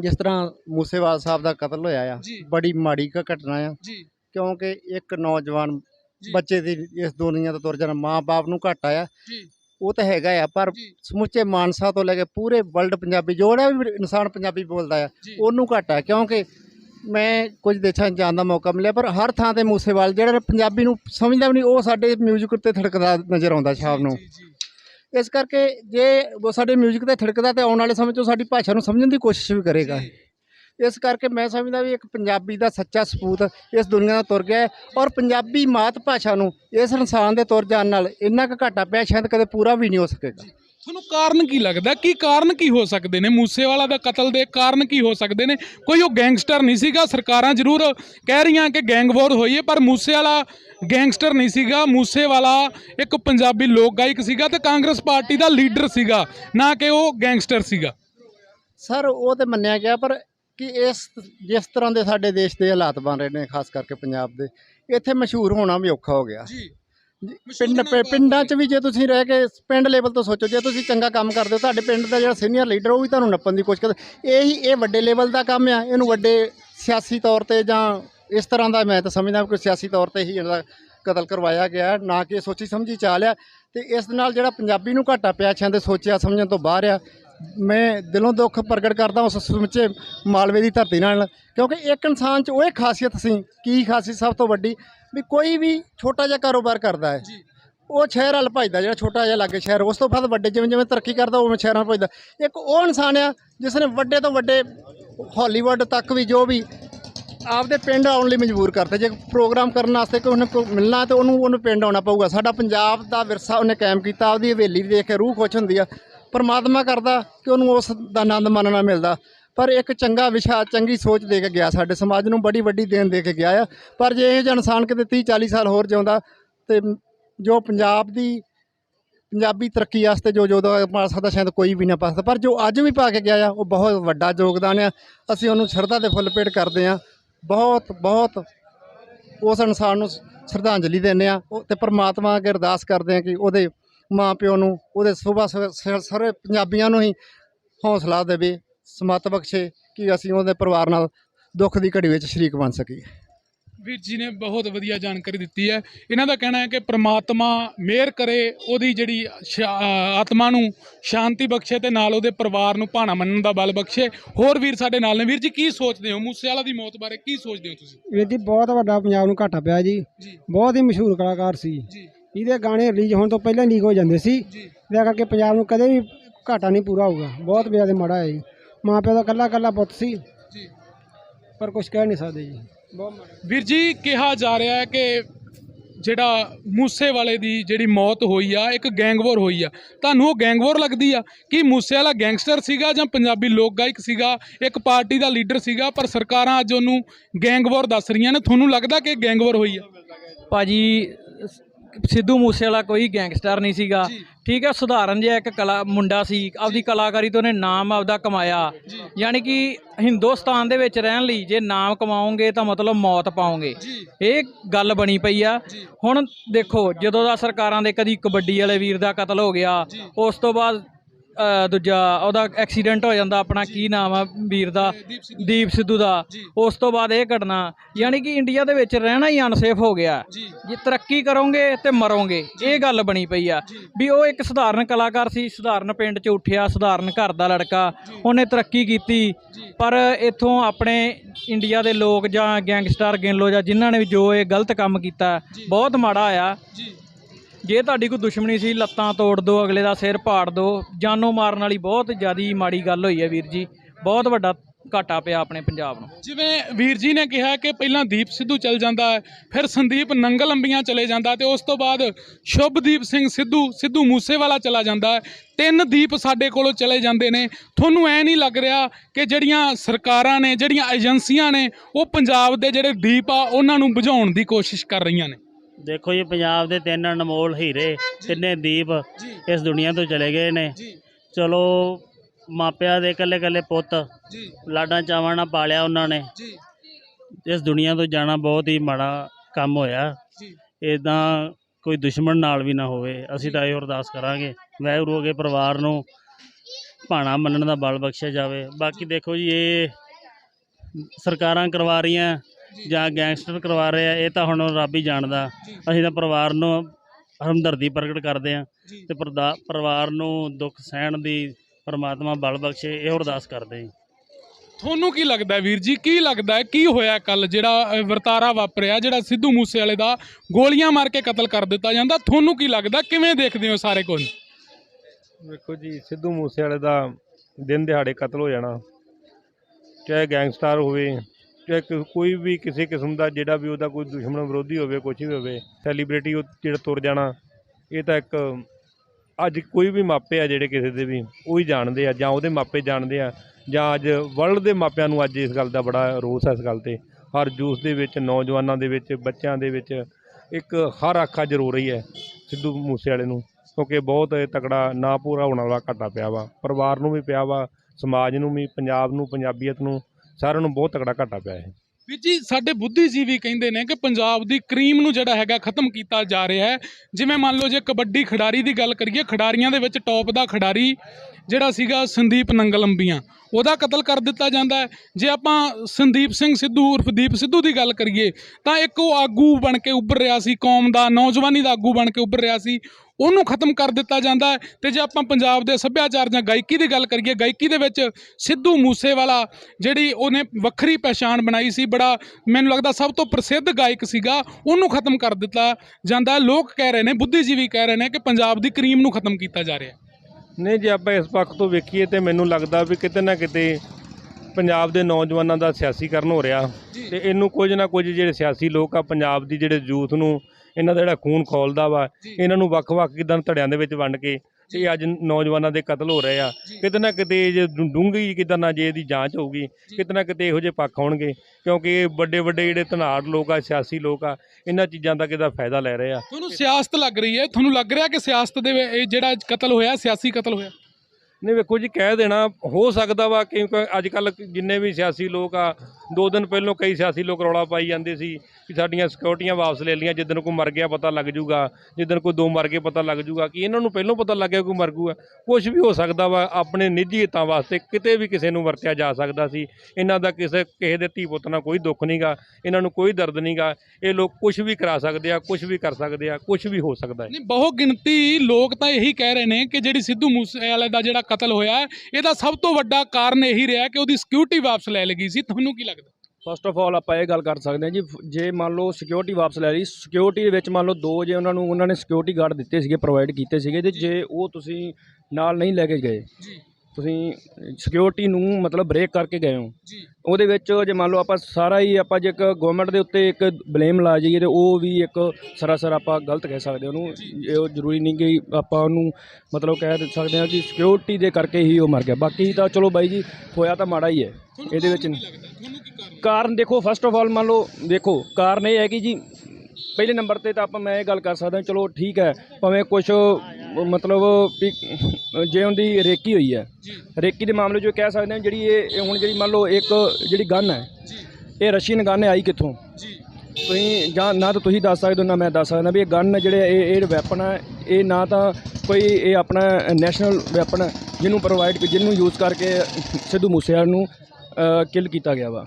ਜਿਸ ਤਰ੍ਹਾਂ ਮੂਸੇਵਾਲ ਸਾਹਿਬ ਦਾ ਕਤਲ ਹੋਇਆ ਆ ਜੀ। ਬੜੀ ਮਾੜੀ ਘ- ਘਟਨਾ ਆ। ਜੀ। ਕਿਉਂਕਿ ਇੱਕ ਨੌਜਵਾਨ ਜੀ। ਬੱਚੇ ਦੀ ਇਸ ਦੁਨੀਆ ਤੋਂ ਤੁਰ ਜਾਣਾ ਮਾਂ-ਬਾਪ ਨੂੰ ਘੱਟ ਜੀ। ਉਹ ਤਾਂ ਹੈਗਾ ਆ ਪਰ ਜੀ। ਸਮੁੱਚੇ ਮਾਨਸਾ ਤੋਂ ਲੈ ਕੇ ਪੂਰੇ ਵਰਲਡ ਪੰਜਾਬੀ ਜਿਹੜਾ ਵੀ ਇਨਸਾਨ ਪੰਜਾਬੀ ਬੋਲਦਾ ਆ ਜੀ। ਉਹਨੂੰ ਘੱਟ ਆ। ਕਿਉਂਕਿ ਮੈਂ ਕੁਝ ਦੇਸ਼ਾਂ 'ਚ ਜਾਣ ਦਾ ਮੌਕਾ ਮਿਲਿਆ ਪਰ ਹਰ ਥਾਂ ਤੇ ਮੂਸੇਵਾਲ ਜਿਹੜਾ ਪੰਜਾਬੀ ਨੂੰ ਸਮਝਦਾ ਵੀ ਨਹੀਂ ਉਹ ਸਾਡੇ ਮਿਊਜ਼ਿਕ ਉੱਤੇ ਥੜਕਦਾ ਨਜ਼ਰ ਆਉਂਦਾ ਸ਼ਾਮ ਨੂੰ। ਜੀ ਜੀ। ਇਸ ਕਰਕੇ ਜੇ ਉਹ ਸਾਡੇ ਮਿਊਜ਼ਿਕ ਤੇ ਥੜਕਦਾ ਤੇ ਆਉਣ ਵਾਲੇ ਸਮੇਂ 'ਚ ਉਹ ਸਾਡੀ ਭਾਸ਼ਾ ਨੂੰ ਸਮਝਣ ਦੀ ਕੋਸ਼ਿਸ਼ ਵੀ ਕਰੇਗਾ। ਇਸ ਕਰਕੇ ਮੈਂ ਸਮਝਦਾ ਵੀ ਇੱਕ ਪੰਜਾਬੀ ਦਾ ਸੱਚਾ ਸਪੂਤ ਇਸ ਦੁਨੀਆ ਤੋਂ ਤੁਰ ਗਿਆ ਹੈ ਔਰ ਪੰਜਾਬੀ ਮਾਤ ਭਾਸ਼ਾ ਨੂੰ ਇਸ ਇਨਸਾਨ ਦੇ ਤੁਰ ਜਾਣ ਨਾਲ ਇੰਨਾ ਕੁ ਘਾਟਾ ਪਿਆ ਸ਼ਾਇਦ ਕਦੇ ਪੂਰਾ ਵੀ ਨਹੀਂ ਹੋ ਸਕੇਗਾ। ਤੁਹਾਨੂੰ ਕਾਰਨ ਕੀ ਲੱਗਦਾ? ਕੀ ਕਾਰਨ ਕੀ ਹੋ ਸਕਦੇ ਨੇ? ਮੂਸੇਵਾਲਾ ਦਾ ਕਤਲ ਦੇ ਕਾਰਨ ਕੀ ਹੋ ਸਕਦੇ ਨੇ? ਕੋਈ ਉਹ ਗੈਂਗਸਟਰ ਨਹੀਂ ਸੀਗਾ? ਸਰਕਾਰਾਂ ਜ਼ਰੂਰ ਕਹਿ ਰਹੀਆਂ ਕਿ ਗੈਂਗ ਵਾਰ ਹੋਈ ਹੈ ਪਰ ਮੂਸੇਵਾਲਾ ਗੈਂਗਸਟਰ ਨਹੀਂ ਸੀਗਾ ਮੂਸੇਵਾਲਾ ਇੱਕ ਪੰਜਾਬੀ ਲੋਕ ਗਾਇਕ ਸੀਗਾ ਤੇ ਕਾਂਗਰਸ ਪਾਰਟੀ ਦਾ ਲੀਡਰ ਸੀਗਾ ਨਾ ਕਿ ਉਹ ਗੈਂਗਸਟਰ ਸੀਗਾ। ਸਰ ਉਹ ਤੇ ਮੰਨਿਆ ਗਿਆ ਪਰ ਕਿ ਇਸ ਜਿਸ ਤਰ੍ਹਾਂ ਦੇ ਸਾਡੇ ਦੇਸ਼ ਦੇ ਹਾਲਾਤ ਬਣ ਰਹੇ ਨੇ ਖਾਸ ਕਰਕੇ ਪੰਜਾਬ ਦੇ ਇੱਥੇ ਮਸ਼ਹੂਰ ਹੋਣਾ ਵੀ ਔਖਾ ਹੋ ਗਿਆ। ਜੀ। ਪਿੰਡ ਪਿੰਡਾਂ 'ਚ ਵੀ ਜੇ ਤੁਸੀਂ ਰਹਿ ਕੇ ਪਿੰਡ ਲੈਵਲ ਤੋਂ ਸੋਚੋ ਜੇ ਤੁਸੀਂ ਚੰਗਾ ਕੰਮ ਕਰਦੇ ਹੋ ਤੁਹਾਡੇ ਪਿੰਡ ਦਾ ਜਿਹੜਾ ਸੀਨੀਅਰ ਲੀਡਰ ਉਹ ਵੀ ਤੁਹਾਨੂੰ ਨੱਪਣ ਦੀ ਕੋਸ਼ਿਸ਼ ਕਰਦਾ। ਇਹੀ ਇਹ ਵੱਡੇ ਲੈਵਲ ਦਾ ਕੰਮ ਆ ਇਹਨੂੰ ਵੱਡੇ ਸਿਆਸੀ ਤੌਰ ਤੇ ਜਾਂ ਇਸ ਤਰ੍ਹਾਂ ਦਾ ਮੈਂ ਤਾਂ ਸਮਝਦਾ ਕੋਈ ਸਿਆਸੀ ਤੌਰ ਤੇ ਹੀ ਇਹਦਾ ਕਤਲ ਕਰਵਾਇਆ ਗਿਆ ਨਾ ਕਿ ਸੋਚੀ ਸਮਝੀ ਚਾਲ ਆ ਤੇ ਇਸ ਦੇ ਨਾਲ ਜਿਹੜਾ ਪੰਜਾਬੀ ਨੂੰ ਘਾਟਾ ਪਿਆ ਸ਼ਾਇਦ ਸੋਚਿਆ ਸਮਝਣ ਤੋਂ ਬਾਹਰ ਆ ਮੈਂ ਦਿਲੋਂ ਦੁੱਖ ਪ੍ਰਗਟ ਕਰਦਾ ਉਸ ਸਮੁੱਚੇ ਮਾਲਵੇ ਦੀ ਧਰਤੀ ਨਾਲ ਕਿਉਂਕਿ ਇੱਕ ਇਨਸਾਨ 'ਚ ਉਹ ਇੱਕ ਖਾਸੀਅਤ ਸੀ ਕੀ ਖਾਸੀਅਤ ਸਭ ਤੋਂ ਵੱਡੀ ਵੀ ਕੋਈ ਵੀ ਛੋਟਾ ਜਿਹਾ ਕਾਰੋਬਾਰ ਕਰਦਾ ਹੈ। ਉਹ ਸ਼ਹਿਰ ਵੱਲ ਭੱਜਦਾ ਜਿਹੜਾ ਛੋਟਾ ਜਿਹਾ ਲਾਗੇ ਸ਼ਹਿਰ ਉਸ ਤੋਂ ਬਾਅਦ ਵੱਡੇ ਜਿਵੇਂ ਜਿਵੇਂ ਤਰੱਕੀ ਕਰਦਾ ਉਵੇਂ ਸ਼ਹਿਰਾਂ ਭੱਜਦਾ। ਇੱਕ ਉਹ ਇਨਸਾਨ ਆ ਜਿਸ ਨੇ ਵੱਡੇ ਤੋਂ ਵੱਡੇ ਹਾਲੀਵੁੱਡ ਤੱਕ ਵੀ ਜੋ ਵੀ ਆਪਦੇ ਪਿੰਡ ਆਉਣ ਲਈ ਮਜਬੂਰ ਕਰਤਾ ਜੇ ਪ੍ਰੋਗਰਾਮ ਕਰਨ ਵਾਸਤੇ ਕੋਈ ਉਹਨੂੰ ਕੋਈ ਮਿਲਣਾ ਤੇ ਉਹਨੂੰ ਉਹਨੂੰ ਪਿੰਡ ਆਉਣਾ ਪਊਗਾ। ਸਾਡਾ ਪੰਜਾਬ ਦਾ ਵਿਰਸਾ ਉਹਨੇ ਕਾਇਮ ਕੀਤਾ, ਆਪਦੀ ਹਵੇਲੀ ਦੇਖ ਕੇ ਰੂਹ ਖੁਸ਼ ਹੁੰਦੀ ਆ। ਪਰਮਾਤਮਾ ਕਰਦਾ ਕਿ ਉਹਨੂੰ ਉਸ ਦਾ ਆਨੰਦ ਮਾਣਨਾ ਮਿਲਦਾ। ਪਰ ਇੱਕ ਚੰਗਾ ਵਿਸ਼ਾ, ਚੰਗੀ ਸੋਚ ਦੇ ਕੇ ਗਿਆ ਸਾਡੇ ਸਮਾਜ ਨੂੰ, ਬੜੀ ਵੱਡੀ ਦੇਣ ਦੇ ਕੇ ਗਿਆ ਆ। ਪਰ ਜੇ ਇਹ ਜਿਹਾ ਇਨਸਾਨ ਕਿਤੇ 30 40 ਸਾਲ ਹੋਰ ਜਿਉਂਦਾ ਤੇ ਜੋ ਪੰਜਾਬ ਦੀ ਪੰਜਾਬੀ ਤਰੱਕੀ ਵਾਸਤੇ ਜੋ ਜੋ ਪਾ ਸਕਦਾ, ਸ਼ਾਇਦ ਕੋਈ ਵੀ ਨਾ ਪਾ ਸਕਦਾ। ਪਰ ਜੋ ਅੱਜ ਵੀ ਪਾ ਕੇ ਗਿਆ ਆ, ਉਹ ਬਹੁਤ ਵੱਡਾ ਯੋਗਦਾਨ ਆ। ਅਸੀਂ ਉਹਨੂੰ ਸ਼ਰਧਾ ਦੇ ਫੁੱਲ ਭੇਟ ਕਰਦੇ ਆ। ਬਹੁਤ ਬਹੁਤ ਉਸ ਇਨਸਾਨ ਨੂੰ ਸ਼ਰਧਾਂਜਲੀ ਦਿੰਦੇ ਆ ਉਹ ਤੇ ਪ੍ਰਮਾਤਮਾ ਅੱਗੇ ਅਰਦਾਸ ਕਰਦੇ ਆ ਕਿ ਉਹਦੇ ਮਾਂ ਪਿਓ ਨੂੰ, ਉਹਦੇ ਸੁਭਾ ਸਾਰੇ ਪੰਜਾਬੀਆਂ ਨੂੰ ਹੀ ਹੌਸਲਾ ਦੇਵੇ, ਸਮਤ ਬਖਸ਼ੇ ਕਿ ਅਸੀਂ ਉਹਦੇ ਪਰਿਵਾਰ ਨਾਲ ਦੁੱਖ ਦੀ ਘੜੀ ਵਿੱਚ ਸ਼ਰੀਕ ਬਣ ਸਕੀਏ। ਵੀਰ ਜੀ ਨੇ ਬਹੁਤ ਵਧੀਆ ਜਾਣਕਾਰੀ ਦਿੱਤੀ ਹੈ। ਇਹਨਾਂ ਦਾ ਕਹਿਣਾ ਹੈ ਕਿ ਪ੍ਰਮਾਤਮਾ ਮਿਹਰ ਕਰੇ ਉਹਦੀ ਜਿਹੜੀ ਆਤਮਾ ਨੂੰ ਸ਼ਾਂਤੀ ਬਖਸ਼ੇ ਤੇ ਨਾਲ ਉਹਦੇ ਪਰਿਵਾਰ ਨੂੰ ਭਾਣਾ ਮੰਨਣ ਦਾ ਬਲ ਬਖਸ਼ੇ। ਹੋਰ ਵੀਰ ਸਾਡੇ ਨਾਲ ਨੇ। ਵੀਰ ਜੀ ਕੀ ਸੋਚਦੇ ਹੋ? ਮੂਸੇਵਾਲਾ ਦੀ ਮੌਤ ਬਾਰੇ ਕੀ ਸੋਚਦੇ ਹੋ ਤੁਸੀਂ? ਵੀਰ ਜੀ ਬਹੁਤ ਵੱਡਾ ਪੰਜਾਬ ਨੂੰ ਘਾਟਾ ਪਿਆ ਜੀ। ਬਹੁਤ ਹੀ ਮਸ਼ਹੂਰ ਕਲਾਕਾਰ ਸੀ। ਜੀ। ਇਹਦੇ ਗਾਣੇ ਰਿਲੀਜ਼ ਹੋਣ ਤੋਂ ਪਹਿਲਾਂ ਲੀਕ ਹੋ ਜਾਂਦੇ ਸੀ। ਜੀ। ਇਹਦਾ ਕਰਕੇ ਪੰਜਾਬ ਨੂੰ ਕਦੇ ਵੀ ਘਾਟਾ ਨਹੀਂ ਪੂਰਾ ਹੋਊਗਾ। ਬਹੁਤ ਜ਼ਿਆਦਾ ਮਾੜਾ ਹੈ ਜੀ। ਮਾਂ ਪਿਓ ਦਾ ਕੱਲਾ ਕੱਲਾ ਪੁੱਤ ਸੀ। ਜੀ। ਪਰ ਕੁਝ ਕਹਿ ਨਹੀਂ ਸਕਦੇ ਜੀ। ਵੀਰ ਜੀ, ਕਿਹਾ ਜਾ ਰਿਹਾ ਹੈ ਕਿ ਜਿਹੜਾ ਮੂਸੇ ਵਾਲੇ ਦੀ ਜਿਹੜੀ ਮੌਤ ਹੋਈ ਆ, ਇੱਕ ਗੈਂਗਵਾਰ ਹੋਈ ਆ। ਤੁਹਾਨੂੰ ਉਹ ਗੈਂਗਵਾਰ ਲੱਗਦੀ ਆ? ਕਿ ਮੂਸੇ ਵਾਲਾ ਗੈਂਗਸਟਰ ਸੀਗਾ ਜਾਂ ਪੰਜਾਬੀ ਲੋਕ ਗਾਇਕ ਸੀਗਾ? ਇੱਕ ਪਾਰਟੀ ਦਾ ਲੀਡਰ ਸੀਗਾ, ਪਰ ਸਰਕਾਰਾਂ ਅੱਜ ਉਹਨੂੰ ਗੈਂਗਵਾਰ ਦੱਸ ਰਹੀਆਂ ਨੇ। ਤੁਹਾਨੂੰ ਲੱਗਦਾ ਕਿ ਗੈਂਗਵਾਰ ਹੋਈ ਆ? ਭਾਜੀ ਸ- ਸਿੱਧੂ ਮੂਸੇਵਾਲਾ ਕੋਈ ਗੈਂਗਸਟਰ ਨਹੀਂ ਸੀਗਾ। ਠੀਕ ਹੈ ਸੁਧਾਰਨ ਜਿਹਾ ਇੱਕ ਕਲਾ ਮੁੰਡਾ ਸੀ। ਆਪਦੀ ਕਲਾਕਾਰੀ ਤੋਂ ਉਹਨੇ ਨਾਮ ਆਪਦਾ ਕਮਾਇਆ। ਯਾਨੀ ਕਿ ਹਿੰਦੁਸਤਾਨ ਦੇ ਵਿੱਚ ਰਹਿਣ ਲਈ ਜੇ ਨਾਮ ਕਮਾਓਗੇ ਤਾਂ ਮਤਲਬ ਮੌਤ ਪਾਓਗੇ। ਜੀ। ਇਹ ਗੱਲ ਬਣੀ ਪਈ ਆ। ਹੁਣ ਦੇਖੋ ਜਦੋਂ ਦਾ ਸਰਕਾਰਾਂ ਦੇ ਕਦੀ ਕਬੱਡੀ ਵਾਲੇ ਵੀਰ ਦਾ ਕਤਲ ਹੋ ਗਿਆ। ਉਸ ਤੋਂ ਬਾਅਦ ਦੂਜਾ ਉਹਦਾ ਐਕਸੀਡੈਂਟ ਹੋ ਜਾਂਦਾ ਆਪਣਾ ਕੀ ਨਾਮ ਆ ਵੀਰ ਦਾ? ਦੀਪ ਸਿੱਧੂ। ਦਾ। ਉਸ ਤੋਂ ਬਾਅਦ ਇਹ ਘਟਨਾ ਯਾਨੀ ਕਿ ਇੰਡੀਆ ਦੇ ਵਿੱਚ ਰਹਿਣਾ ਹੀ ਅਨਸੇਫ ਹੋ ਗਿਆ। ਜੀ। ਤਰੱਕੀ ਕਰੋਗੇ ਤੇ ਮਰੋਗੇ। ਇਹ ਗੱਲ ਬਣੀ ਪਈ ਆ ਵੀ ਉਹ ਇੱਕ ਸਧਾਰਨ ਕਲਾਕਾਰ ਸੀ ਸਧਾਰਨ ਪਿੰਡ 'ਚ ਉੱਠਿਆ ਸਧਾਰਨ ਘਰ ਦਾ ਲੜਕਾ। ਉਹਨੇ ਤਰੱਕੀ ਕੀਤੀ। ਪਰ ਇਥੋਂ ਆਪਣੇ ਇੰਡੀਆ ਦੇ ਲੋਕ ਜਾਂ ਗੈਂਗਸਟਰ ਗਿਣ ਜਾਂ ਜਿਨ੍ਹਾਂ ਨੇ ਵੀ ਜੋ ਇਹ ਗਲਤ ਕੰਮ ਕੀਤਾ ਬਹੁਤ ਮਾੜਾ ਆ ਜੇ ਤੁਹਾਡੀ ਕੋਈ ਦੁਸ਼ਮਣੀ ਸੀ, ਲੱਤਾਂ ਤੋੜ ਦਿਓ ਅਗਲੇ ਦਾ ਸਿਰ ਪਾੜ ਦਿਓ ਜਾਨੋਂ ਮਾਰਨ ਵਾਲੀ ਬਹੁਤ ਜ਼ਿਆਦੀ ਮਾੜੀ ਗੱਲ ਹੋਈ ਹੈ ਵੀਰ ਜੀ। ਬਹੁਤ ਵੱਡਾ ਘਾਟਾ ਪਿਆ ਆਪਣੇ ਪੰਜਾਬ ਨੂੰ। ਜਿਵੇਂ ਵੀਰ ਜੀ ਨੇ ਕਿਹਾ ਕਿ ਪਹਿਲਾਂ ਦੀਪ ਸਿੱਧੂ ਚੱਲ ਜਾਂਦਾ ਹੈ, ਫਿਰ ਸੰਦੀਪ ਨੰਗਲ ਅੰਬੀਆਂ ਚਲੇ ਜਾਂਦਾ ਤੇ ਉਸ ਤੋਂ ਬਾਅਦ ਸ਼ੁਭਦੀਪ ਸਿੰਘ ਸਿੱਧੂ ਸਿੱਧੂ ਮੂਸੇਵਾਲਾ ਚਲਾ ਜਾਂਦਾ ਹੈ। ਤਿੰਨ ਦੀਪ ਸਾਡੇ ਕੋਲੋਂ ਚਲੇ ਜਾਂਦੇ ਨੇ। ਤੁਹਾਨੂੰ ਐ ਨਹੀਂ ਲੱਗ ਰਿਹਾ ਕਿ ਜਿਹੜੀਆਂ ਸਰਕਾਰਾਂ ਨੇ, ਜਿਹੜੀਆਂ ਏਜੰਸੀਆਂ ਨੇ, ਉਹ ਪੰਜਾਬ ਦੇ ਜਿਹੜੇ ਦੀਪ ਆ, ਉਹਨਾਂ ਨੂੰ ਬੁਝਾਉਣ ਦੀ ਕੋਸ਼ਿਸ਼ ਕਰ ਰਹੀਆਂ ਨੇ? ਦੇਖੋ ਜੀ ਪੰਜਾਬ ਦੇ ਤਿੰਨ ਅਨਮੋਲ ਹੀਰੇ ਤਿੰਨੇ ਦੀਪ ਇਸ ਦੁਨੀਆ ਤੋਂ ਚਲੇ ਗਏ ਨੇ। ਚਲੋ ਮਾਪਿਆਂ ਦੇ ਇਕੱਲੇ ਇਕੱਲੇ ਪੁੱਤ ਲਾਡਾਂ ਚਾਵਾਂ ਨਾਲ ਪਾਲਿਆ ਉਹਨਾਂ ਨੇ। ਇਸ ਦੁਨੀਆ ਤੋਂ ਜਾਣਾ ਬਹੁਤ ਹੀ ਮਾੜਾ ਕੰਮ ਹੋਇਆ। ਇਦਾਂ ਕੋਈ ਦੁਸ਼ਮਣ ਨਾਲ ਵੀ ਨਾ ਹੋਵੇ। ਅਸੀਂ ਤਾਂ ਇਹ ਅਰਦਾਸ ਕਰਾਂਗੇ ਵਾਹਿਗੁਰੂ ਅਗੇ ਪਰਿਵਾਰ ਨੂੰ ਭਾਣਾ ਮੰਨਣ ਦਾ ਬਲ ਬਖਸ਼ਿਆ ਜਾਵੇ। ਬਾਕੀ ਦੇਖੋ ਜੀ ਇਹ ਸਰਕਾਰਾਂ ਕਰਵਾ ਰਹੀਆਂ। ਜਾਂ। ਗੈਂਗਸਟਰ ਕਰਵਾ ਰਹੇ ਆ ਇਹ ਤਾਂ ਹੁਣ ਰੱਬ ਹੀ ਜਾਣਦਾ। ਅਸੀਂ ਤਾਂ ਪਰਿਵਾਰ ਨੂੰ ਹਮਦਰਦੀ ਪ੍ਰਗਟ ਕਰਦੇ ਆ ਤੇ ਪਰਦਾ- ਪਰਿਵਾਰ ਨੂੰ ਦੁੱਖ ਸਹਿਣ ਦੀ ਪਰਮਾਤਮਾ ਬਲ ਬਖਸ਼ੇ ਇਹ ਅਰਦਾਸ ਕਰਦੇ ਹਾਂ ਤੁਹਾਨੂੰ ਕੀ ਲੱਗਦਾ ਹੈ ਵੀਰ ਜੀ? ਕੀ ਲੱਗਦਾ ਹੈ? ਕੀ ਹੋਇਆ ਕੱਲ ਜਿਹੜਾ ਅ, ਵਰਤਾਰਾ ਵਾਪਰਿਆ ਜਿਹੜਾ ਸਿੱਧੂ ਮੂਸੇਵਾਲੇ ਦਾ ਗੋਲੀਆਂ ਮਾਰ ਕੇ ਕਤਲ ਕਰ ਦਿੱਤਾ ਜਾਂਦਾ? ਤੁਹਾਨੂੰ ਕੀ ਲੱਗਦਾ? ਕਿਵੇਂ ਦੇਖਦੇ ਹੋ ਸਾਰੇ ਕੁਝ? ਵੇਖੋ ਜੀ ਸਿੱਧੂ ਮੂਸੇਵਾਲੇ ਦਾ ਦਿਨ ਦਿਹਾੜੇ ਕਤਲ ਹੋ ਜਾਣਾ। ਚਾਹੇ ਗੈਂਗਸਟਰ ਹੋਵੇ ਚਾਹੇ ਕਿ- ਕੋਈ ਵੀ ਕਿਸੇ ਕਿਸਮ ਦਾ ਜਿਹੜਾ ਵੀ ਉਹਦਾ ਕੋਈ ਦੁਸ਼ਮਣ ਵਿਰੋਧੀ ਹੋਵੇ, ਕੁਛ ਵੀ ਹੋਵੇ ਸੈਲੀਬ੍ਰਿਟੀ ਉਹ ਜਿਹੜਾ ਤੁਰ ਜਾਣਾ, ਇਹ ਤਾਂ ਇੱਕ ਅੱਜ ਕੋਈ ਵੀ ਮਾਪੇ ਆ ਜਿਹੜੇ ਕਿਸੇ ਦੇ ਵੀ, ਉਹ ਹੀ ਜਾਣਦੇ ਆ ਜਾਂ ਉਹਦੇ ਮਾਪੇ ਜਾਣਦੇ ਆ ਜਾਂ ਅੱਜ ਵਰਲਡ ਦੇ ਮਾਪਿਆਂ ਨੂੰ ਅੱਜ ਇਸ ਗੱਲ ਦਾ ਬੜਾ ਰੋਸ ਹੈ ਇਸ ਗੱਲ ਤੇ। ਹਰ ਜੂਸ ਦੇ ਵਿੱਚ, ਨੌਜਵਾਨਾਂ ਦੇ ਵਿੱਚ, ਬੱਚਿਆਂ ਦੇ ਵਿੱਚ ਇੱਕ ਹਰ ਅੱਖ ਅੱਜ ਰੋ ਰਹੀ ਹੈ ਸਿੱਧੂ ਮੂਸੇਵਾਲੇ ਨੂੰ, ਕਿਉਂਕਿ ਬਹੁਤ ਤਕੜਾ ਨਾ ਪੂਰਾ ਹੋਣ ਵਾਲਾ ਘਾਟਾ ਪਿਆ ਵਾ, ਪਰਿਵਾਰ ਨੂੰ ਵੀ ਪਿਆ ਵਾ, ਸਮਾਜ ਨੂੰ ਵੀ, ਪੰਜਾਬ ਨੂੰ, ਪੰਜਾਬੀਅਤ ਨੂੰ ਸਾਰਿਆਂ ਨੂੰ ਬਹੁਤ ਤਕੜਾ ਘਾਟਾ ਪਿਆ ਹੈ ਵੀਰ ਜੀ, ਸਾਡੇ ਬੁੱਧੀਜੀਵੀ ਕਹਿੰਦੇ ਨੇ ਕਿ ਪੰਜਾਬ ਦੀ ਕਰੀਮ ਨੂੰ ਜਿਹੜਾ ਹੈਗਾ ਖਤਮ ਕੀਤਾ ਜਾ ਰਿਹਾ ਹੈ। ਜਿਵੇਂ ਮੰਨ ਲਓ ਜੇ ਕਬੱਡੀ ਖਿਡਾਰੀ ਦੀ ਗੱਲ ਕਰੀਏ, ਖਿਡਾਰੀਆਂ ਦੇ ਵਿੱਚ ਟੌਪ ਦਾ ਖਿਡਾਰੀ ਜਿਹੜਾ ਸੀਗਾ ਸੰਦੀਪ ਨੰਗਲੰਬੀਆਂ, ਉਹਦਾ ਕਤਲ ਕਰ ਦਿੱਤਾ ਜਾਂਦਾ ਹੈ। ਜੇ ਆਪਾਂ ਸੰਦੀਪ ਸਿੰਘ ਸਿੱਧੂ ਉਰਫ ਦੀਪ ਸਿੱਧੂ ਦੀ ਗੱਲ ਕਰੀਏ, ਤਾਂ ਇੱਕ ਉਹ ਆਗੂ ਬਣ ਕੇ ਉੱਭਰ ਰਿਹਾ ਸੀ, ਕੌਮ ਦਾ, ਨੌਜਵਾਨੀ ਦਾ ਆਗੂ ਬਣ ਕੇ ਉੱਭਰ ਰਿਹਾ ਸੀ। ਉਹਨੂੰ ਖਤਮ ਕਰ ਦਿੱਤਾ ਜਾਂਦਾ ਤੇ ਜੇ ਆਪਾਂ ਪੰਜਾਬ ਦੇ ਸੱਭਿਆਚਾਰ ਜਾਂ ਗਾਇਕੀ ਦੀ ਗੱਲ ਕਰੀਏ ਗਾਇਕੀ ਦੇ ਵਿੱਚ ਸਿੱਧੂ ਮੂਸੇਵਾਲਾ ਜਿਹੜੀ ਉਹਨੇ ਵੱਖਰੀ ਪਛਾਣ ਬਣਾਈ ਸੀ ਬੜਾ ਮੈਨੂੰ ਲੱਗਦਾ ਸਭ ਤੋਂ ਪ੍ਰਸਿੱਧ ਗਾਇਕ ਸੀਗਾ ਉਹਨੂੰ ਖਤਮ ਕਰ ਦਿੱਤਾ ਜਾਂਦਾ। ਲੋਕ ਕਹਿ ਰਹੇ ਨੇ ਬੁੱਧੀਜੀਵੀ ਕਹਿ ਰਹੇ ਨੇ ਕਿ ਪੰਜਾਬ ਦੀ ਕਰੀਮ ਨੂੰ ਖਤਮ ਕੀਤਾ ਜਾ ਰਿਹਾ ਨਹੀਂ ਜੇ ਆਪਾਂ ਇਸ ਪੱਖ ਤੋਂ ਵੇਖੀਏ ਤੇ ਮੈਨੂੰ ਲੱਗਦਾ ਵੀ ਕਿਤੇ ਨਾ ਕਿਤੇ ਪੰਜਾਬ ਦੇ ਨੌਜਵਾਨਾਂ ਦਾ ਸਿਆਸੀਕਰਨ ਹੋ ਰਿਹਾ ਤੇ ਇਹਨੂੰ ਕੁਝ ਨਾ ਕੁਝ ਜਿਹੜੇ ਸਿਆਸੀ ਲੋਕ ਆ ਪੰਜਾਬ ਦੀ ਜਿਹੜੇ ਯੂਥ ਨੂੰ ਇਹਨਾਂ ਦਾ ਜਿਹੜਾ ਖੂਨ ਖੋਲਦਾ ਵਾ ਇਹਨਾਂ ਨੂੰ ਵੱਖ-ਵੱਖ ਕਿਦਾਂ ਧੜਿਆਂ ਦੇ ਵਿੱਚ ਵੰਡ ਕੇ ਤੇ ਅੱਜ ਨੌਜਵਾਨਾਂ ਦੇ ਕਤਲ ਹੋ ਰਹੇ ਆ। ਕਿਤੇ ਨਾ ਕਿਤੇ ਜੇ ਡੂੰ- ਡੂੰਘੀ ਕਿਦਾਂ ਨਾ ਜੇ ਇਹਦੀ ਜਾਂਚ ਹੋਊਗੀ ਕਿਤੇ ਨਾ ਕਿਤੇ ਇਹੋ ਜਿਹੇ ਪੱਖ ਹੋਣਗੇ ਕਿਉਂਕਿ ਇਹ ਵੱਡੇ ਵੱਡੇ ਜਿਹੜੇ ਧਨਾੜ ਲੋਕ ਆ ਸਿਆਸੀ ਲੋਕ ਆ ਇਹਨਾਂ ਚੀਜ਼ਾਂ ਦਾ ਕਿਦਾ ਫਾਇਦਾ ਲੈ ਰਹੇ ਆ। ਤੁਹਾਨੂੰ ਸਿਆਸਤ ਲੱਗ ਰਹੀ ਹੈ ਤੁਹਾਨੂੰ ਲੱਗ ਰਿਹਾ ਕਿ ਸਿਆਸਤ ਦੇ ਇਹ ਜਿਹੜਾ ਕਤਲ ਹੋਇਆ ਸਿਆਸੀ ਕਤਲ ਹੋਇਆ? ਨਹੀਂ ਵੇਖੋ ਜੀ, ਕਹਿ ਦੇਣਾ, ਹੋ ਸਕਦਾ ਵਾ ਕਿਉਂਕਿ ਅੱਜ ਕੱਲ ਜਿੰਨੇ ਵੀ ਸਿਆਸੀ ਲੋਕ ਆ, ਦੋ ਦਿਨ ਪਹਿਲਾਂ ਕਈ ਸਿਆਸੀ ਲੋਕ ਰੌਲਾ ਪਾਈ ਜਾਂਦੇ ਸੀ ਕਿ ਸਾਡੀਆਂ ਸਿਕਿਉਰਟੀਆਂ ਵਾਪਸ ਲੈ ਲਈਆਂ, ਜਿੱਦਣ ਕੋਈ ਮਰ ਗਿਆ ਪਤਾ ਲੱਗ ਜੂਗਾ, ਜਿੱਦਣ ਕੋਈ ਦੋ ਮਰ ਗਏ ਪਤਾ ਲੱਗ ਜੂਗਾ, ਕਿ ਇਹਨਾਂ ਨੂੰ ਪਹਿਲਾਂ ਪਤਾ ਲੱਗ ਗਿਆ ਕੋਈ ਮਰ ਗੂਗਾ ਕੁਝ ਵੀ ਹੋ ਸਕਦਾ ਵਾ, ਆਪਣੇ ਨਿੱਜੀ ਹਿੱਤਾਂ ਵਾਸਤੇ ਕਿਤੇ ਵੀ ਕਿਸੇ ਨੂੰ ਵਰਤਿਆ ਜਾ ਸਕਦਾ ਸੀ। ਇਹਨਾਂ ਦਾ ਕਿਸੇ ਕਿਸੇ ਦੇ ਧੀ ਪੁੱਤ ਨਾਲ ਕੋਈ ਦੁੱਖ ਨਹੀਂਗਾ ਇਹਨਾਂ ਨੂੰ ਕੋਈ ਦਰਦ ਨਹੀਂਗਾ ਇਹ ਲੋਕ ਕੁਝ ਵੀ ਕਰਾ ਸਕਦੇ ਆ ਕੁਝ ਵੀ ਕਰ ਸਕਦੇ ਆ ਕੁਝ ਵੀ ਹੋ ਸਕਦਾ ਹੈ। ਨਹੀਂ ਬਹੁ ਗਿਣਤੀ ਲੋਕ ਤਾਂ ਇਹੀ ਕਹਿ ਰਹੇ ਨੇ ਕਿ ਜਿਹੜੀ ਸਿੱਧੂ ਮੂਸੇਵਾਲੇ ਦਾ ਜਿਹੜਾ ਕਤਲ ਹੋਇਆ ਇਹਦਾ ਸਭ ਤੋਂ ਵੱਡਾ ਕਾਰਨ ਇਹੀ ਰਿਹਾ ਕਿ ਉਹਦੀ ਸਿਕਿਉਰਿਟੀ ਵਾਪਸ ਲੈ ਲਈ ਸੀ। ਤੁਹਾਨੂੰ ਕੀ ਲੱਗਦਾ? ਫਸਟ ਆਫ ਆਲ ਆਪਾਂ ਇਹ ਗੱਲ ਕਰ ਸਕਦੇ ਹਾਂ ਜੀ ਜੇ ਮੰਨ ਲਓ ਸਿਕਿਉਰਿਟੀ ਵਾਪਸ ਲੈ ਲਈ ਸਿਕਿਉਰਿਟੀ ਦੇ ਵਿੱਚ ਮੰਨ ਲਓ ਦੋ ਜੇ ਉਹਨਾਂ ਨੂੰ ਉਹਨਾਂ ਨੇ ਸਿਕਿਉਰਿਟੀ ਗਾਰਡ ਦਿੱਤੇ ਸੀਗੇ ਪ੍ਰੋਵਾਈਡ ਕੀਤੇ ਸੀਗੇ ਤੇ ਜੇ ਉਹ ਤੁਸੀਂ ਨਾਲ ਨਹੀਂ ਲੈ ਕੇ ਗਏ ਜੀ। ਤੁਸੀਂ ਸਿਕਿਉਰਿਟੀ ਨੂੰ ਮਤਲਬ ਬ੍ਰੇਕ ਕਰਕੇ ਗਏ ਹੋ। ਜੀ। ਉਹਦੇ ਵਿੱਚ ਜੇ ਮੰਨ ਲਓ ਆਪਾਂ ਸਾਰਾ ਹੀ ਆਪਾਂ ਜੇ ਇੱਕ ਗਵਰਨਮੈਂਟ ਦੇ ਉੱਤੇ ਇੱਕ ਬਲੇਮ ਲਾ ਜਾਈਏ ਤੇ ਉਹ ਵੀ ਇੱਕ ਸਰਾਸਰ ਆਪਾਂ ਗਲਤ ਕਹਿ ਸਕਦੇ ਹਾਂ। ਉਹਨੂੰ ਇਹ ਜ਼ਰੂਰੀ ਨਹੀਂ ਕਿ ਆਪਾਂ ਉਹਨੂੰ ਮਤਲਬ ਕਹਿ ਸਕਦੇ ਹਾਂ ਕਿ ਸਿਕਿਉਰਿਟੀ ਦੇ ਕਰਕੇ ਹੀ ਉਹ ਮਰ ਗਿਆ। ਬਾਕੀ ਤਾਂ ਚਲੋ ਬਾਈ ਜੀ ਹੋਇਆ ਤਾਂ ਮਾੜਾ ਹੀ ਹੈ। ਇਹਦੇ ਵਿੱਚ ਨਹੀਂ। ਕਾਰਨ? ਦੇਖੋ ਫਸਟ ਆਫ ਆਲ ਮੰਨ ਲਓ ਦੇਖੋ ਕਾਰਨ ਇਹ ਹੈ ਕਿ ਜੀ ਪਹਿਲੇ ਨੰਬਰ ਤੇ ਤਾਂ ਆਪਾਂ ਮੈਂ ਇਹ ਗੱਲ ਕਰ ਸਕਦਾ ਚਲੋ ਠੀਕ ਹੈ ਭਾਵੇਂ ਕੁਝ ਮਤਲਬ ਵੀ ਜੇ ਉਹਦੀ ਰੇਕੀ ਹੋਈ ਹੈ। ਰੇਕੀ ਦੇ ਮਾਮਲੇ 'ਚ ਕਹਿ ਸਕਦੇ ਹਾਂ ਜਿਹੜੀ ਇਹ ਹੁਣ ਜਿਹੜੀ ਮੰਨ ਲਓ ਇੱਕ ਜਿਹੜੀ ਗਨ ਹੈ ਇਹ ਰਸ਼ੀਅਨ ਗਨ ਆਈ ਕਿੱਥੋਂ? ਤੁਸੀਂ ਜਾਂ ਨਾ ਤਾਂ ਤੁਸੀਂ ਦੱਸ ਸਕਦੇ ਹੋ ਨਾ ਮੈਂ ਦੱਸ ਸਕਦਾ ਵੀ ਇਹ ਗਨ ਜਿਹੜੇ ਇਹ ਇਹ ਵੈਪਨ ਹੈ ਇਹ ਨਾ ਤਾਂ ਕੋਈ ਇਹ ਆਪਣਾ ਨੈਸ਼ਨਲ ਵੈਪਨ ਹੈ ਜਿਹਨੂੰ ਪ੍ਰੋਵਾਈਡ ਜਿਹਨੂੰ ਯੂਜ਼ ਕਰਕੇ ਸਿੱਧੂ ਮੂਸੇਵਾਲ ਨੂੰ ਕਿਲ ਕੀਤਾ ਗਿਆ ਵਾ।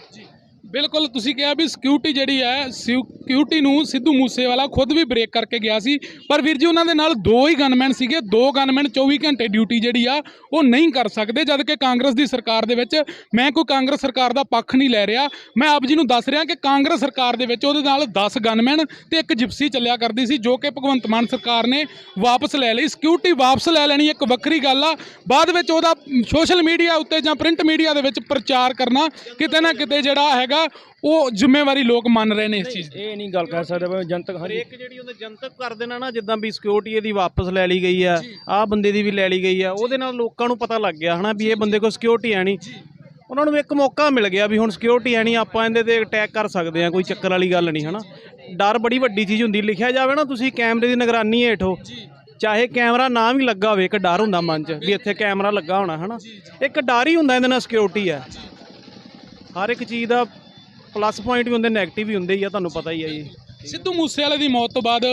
ਬਿਲਕੁਲ ਤੁਸੀਂ ਕਿਹਾ ਵੀ ਸਿਕਿਉਰਿਟੀ ਜਿਹੜੀ ਹੈ ਸਿਕਿਉਰਿਟੀ ਨੂੰ ਸਿੱਧੂ ਮੂਸੇਵਾਲਾ ਖੁਦ ਵੀ ਬ੍ਰੇਕ ਕਰਕੇ ਗਿਆ ਸੀ। ਪਰ ਵੀਰ ਜੀ, ਉਹਨਾਂ ਦੇ ਨਾਲ ਦੋ ਹੀ ਗਨਮੈਨ ਸੀਗੇ, ਦੋ ਗਨਮੈਨ 24 ਘੰਟੇ ਡਿਊਟੀ ਜਿਹੜੀ ਆ, ਉਹ ਨਹੀਂ ਕਰ ਸਕਦੇ, ਜਦ ਕਿ ਕਾਂਗਰਸ ਦੀ ਸਰਕਾਰ ਦੇ ਵਿੱਚ ਮੈਂ ਕੋਈ ਕਾਂਗਰਸ ਸਰਕਾਰ ਦਾ ਪੱਖ ਨਹੀਂ ਲੈ ਰਿਹਾ। ਮੈਂ ਆਪ ਜੀ ਨੂੰ ਦੱਸ ਰਿਹਾ ਕਿ ਕਾਂਗਰਸ ਸਰਕਾਰ ਦੇ ਵਿੱਚ ਉਹਦੇ ਨਾਲ 10 ਗਨਮੈਨ ਤੇ ਇੱਕ ਜਿਪਸੀ ਚੱਲਿਆ ਕਰਦੀ ਸੀ, ਜੋ ਕਿ ਭਗਵੰਤ ਮਾਨ ਸਰਕਾਰ ਨੇ ਵਾਪਸ ਲੈ ਲਈ। ਸਿਕਿਉਰਿਟੀ ਵਾਪਸ ਲੈ ਲੈਣੀ ਇੱਕ ਵੱਖਰੀ ਗੱਲ ਆ। ਬਾਅਦ ਵਿੱਚ ਉਹਦਾ ਸੋਸ਼ਲ ਮੀਡੀਆ ਉੱਤੇ ਜਾਂ ਪ੍ਰਿੰਟ ਮੀਡੀਆ ਦੇ ਵਿੱਚ ਪ੍ਰਚਾਰ ਕਰਨਾ, ਕਿਤੇ ਨਾ ਕਿਤੇ ਜਿਹੜਾ ਹੈਗਾ ਉਹ ਜ਼ਿੰਮੇਵਾਰੀ ਲੋਕ ਮੰਨ ਰਹੇ ਨੇ ਇਸ ਚੀਜ਼ ਦੀ। ਇਹ ਨਹੀਂ ਗੱਲ ਕਰ ਸਕਦੇ ਭਾਵੇਂ ਜਨਤਕ ਹਰੇਕ ਜਿਹੜੀ ਉਹਨੇ ਜਨਤਕ ਕਰ ਦੇਣਾ ਨਾ ਜਿੱਦਾਂ ਵੀ ਸਿਕਿਉਰਿਟੀ ਇਹਦੀ ਵਾਪਸ ਲੈ ਲਈ ਗਈ ਆ ਆਹ ਬੰਦੇ ਦੀ ਵੀ ਲੈ ਲਈ ਗਈ ਆ ਉਹਦੇ ਨਾਲ ਲੋਕਾਂ ਨੂੰ ਪਤਾ ਲੱਗ ਗਿਆ ਹਨਾ ਵੀ ਇਹ ਬੰਦੇ ਕੋਲ ਸਿਕਿਉਰਿਟੀ ਹੈ ਨਹੀਂ। ਉਹਨਾਂ ਨੂੰ ਇੱਕ ਮੌਕਾ ਮਿਲ ਗਿਆ ਵੀ ਹੁਣ ਸਿਕਿਉਰਿਟੀ ਹੈ ਨਹੀਂ ਆਪਾਂ ਇਹਦੇ ਤੇ ਅਟੈਕ ਕਰ ਸਕਦੇ ਆ ਕੋਈ ਚੱਕਰ ਵਾਲੀ ਗੱਲ ਨਹੀਂ ਹਨਾ। ਡਰ ਬੜੀ ਵੱਡੀ ਚੀਜ਼ ਹੁੰਦੀ ਲਿਖਿਆ ਜਾਵੇ ਨਾ ਤੁਸੀਂ ਕੈਮਰੇ ਦੀ ਨਿਗਰਾਨੀ ਹੇਠੋ ਚਾਹੇ ਕੈਮਰਾ ਨਾ ਵੀ ਲੱਗਾ ਹੋਵੇ ਇੱਕ ਡਰ ਹੁੰਦਾ ਮਨ 'ਚ ਵੀ ਇੱਥੇ ਕੈਮਰਾ ਲੱਗਾ ਹੋਣਾ ਹਨਾ। ਇੱਕ ਡਰ ਹੀ ਹੁੰਦਾ ਇਹਦੇ ਨਾਲ ਸਿਕਿਉਰਿਟੀ ਆ ਹਰ ਇੱਕ ਚੀਜ਼ ਦਾ ਪਲੱਸ ਪੁਆਇੰਟ ਵੀ ਹੁੰਦੇ 네ਗੇਟਿਵ ਵੀ ਹੁੰਦੇ ਹੀ ਆ ਤੁਹਾਨੂੰ ਪਤਾ ਹੀ ਆ ਜੀ। ਸਿੱਧੂ ਮੂਸੇਵਾਲੇ ਦੀ ਮੌਤ ਤੋਂ ਬਾਅਦ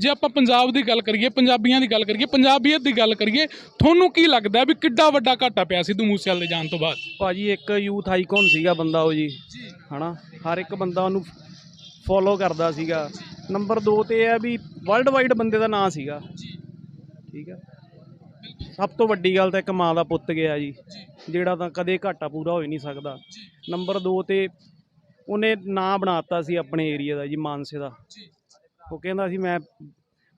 ਜੇ ਆਪਾਂ ਪੰਜਾਬ ਦੀ ਗੱਲ ਕਰੀਏ ਪੰਜਾਬੀਆਂ ਦੀ ਗੱਲ ਕਰੀਏ ਪੰਜਾਬੀਅਤ ਦੀ ਗੱਲ ਕਰੀਏ ਤੁਹਾਨੂੰ ਕੀ ਲੱਗਦਾ ਵੀ ਕਿੱਡਾ ਵੱਡਾ ਘਾਟਾ ਪਿਆ ਸਿੱਧੂ ਮੂਸੇਵਾਲੇ ਦੇ ਜਾਣ ਤੋਂ ਬਾਅਦ? ਭਾਜੀ ਇੱਕ ਯੂਥ ਆਈਕਨ ਸੀਗਾ ਬੰਦਾ ਉਹ ਜੀ? ਹਨਾ? ਹਰ ਇੱਕ ਬੰਦਾ ਉਹਨੂੰ ਫੋਲੋ ਕਰਦਾ ਸੀਗਾ। ਨੰਬਰ 2 ਤੇ ਇਹ ਹੈ ਵੀ ਵਰਲਡ ਵਾਈਡ ਬੰਦੇ ਦਾ ਨਾਂ ਸੀਗਾ। ਠੀਕ ਹੈ ਸਭ ਤੋਂ ਵੱਡੀ ਗੱਲ ਤਾਂ ਇੱਕ ਮਾਂ ਦਾ ਪੁੱਤ ਗਿਆ ਜੀ। ਜਿਹੜਾ ਤਾਂ ਕਦੇ ਘਾਟਾ ਪੂਰਾ ਹੋ ਹੀ ਨਹੀਂ ਸਕਦਾ। ਨੰਬਰ 2 ਤੇ ਉਹਨੇ ਨਾਂ ਬਣਾਤਾ ਸੀ ਆਪਣੇ ਏਰੀਆ ਦਾ ਜੀ ਮਾਨਸੇ ਦਾ। ਉਹ ਕਹਿੰਦਾ ਸੀ ਮੈਂ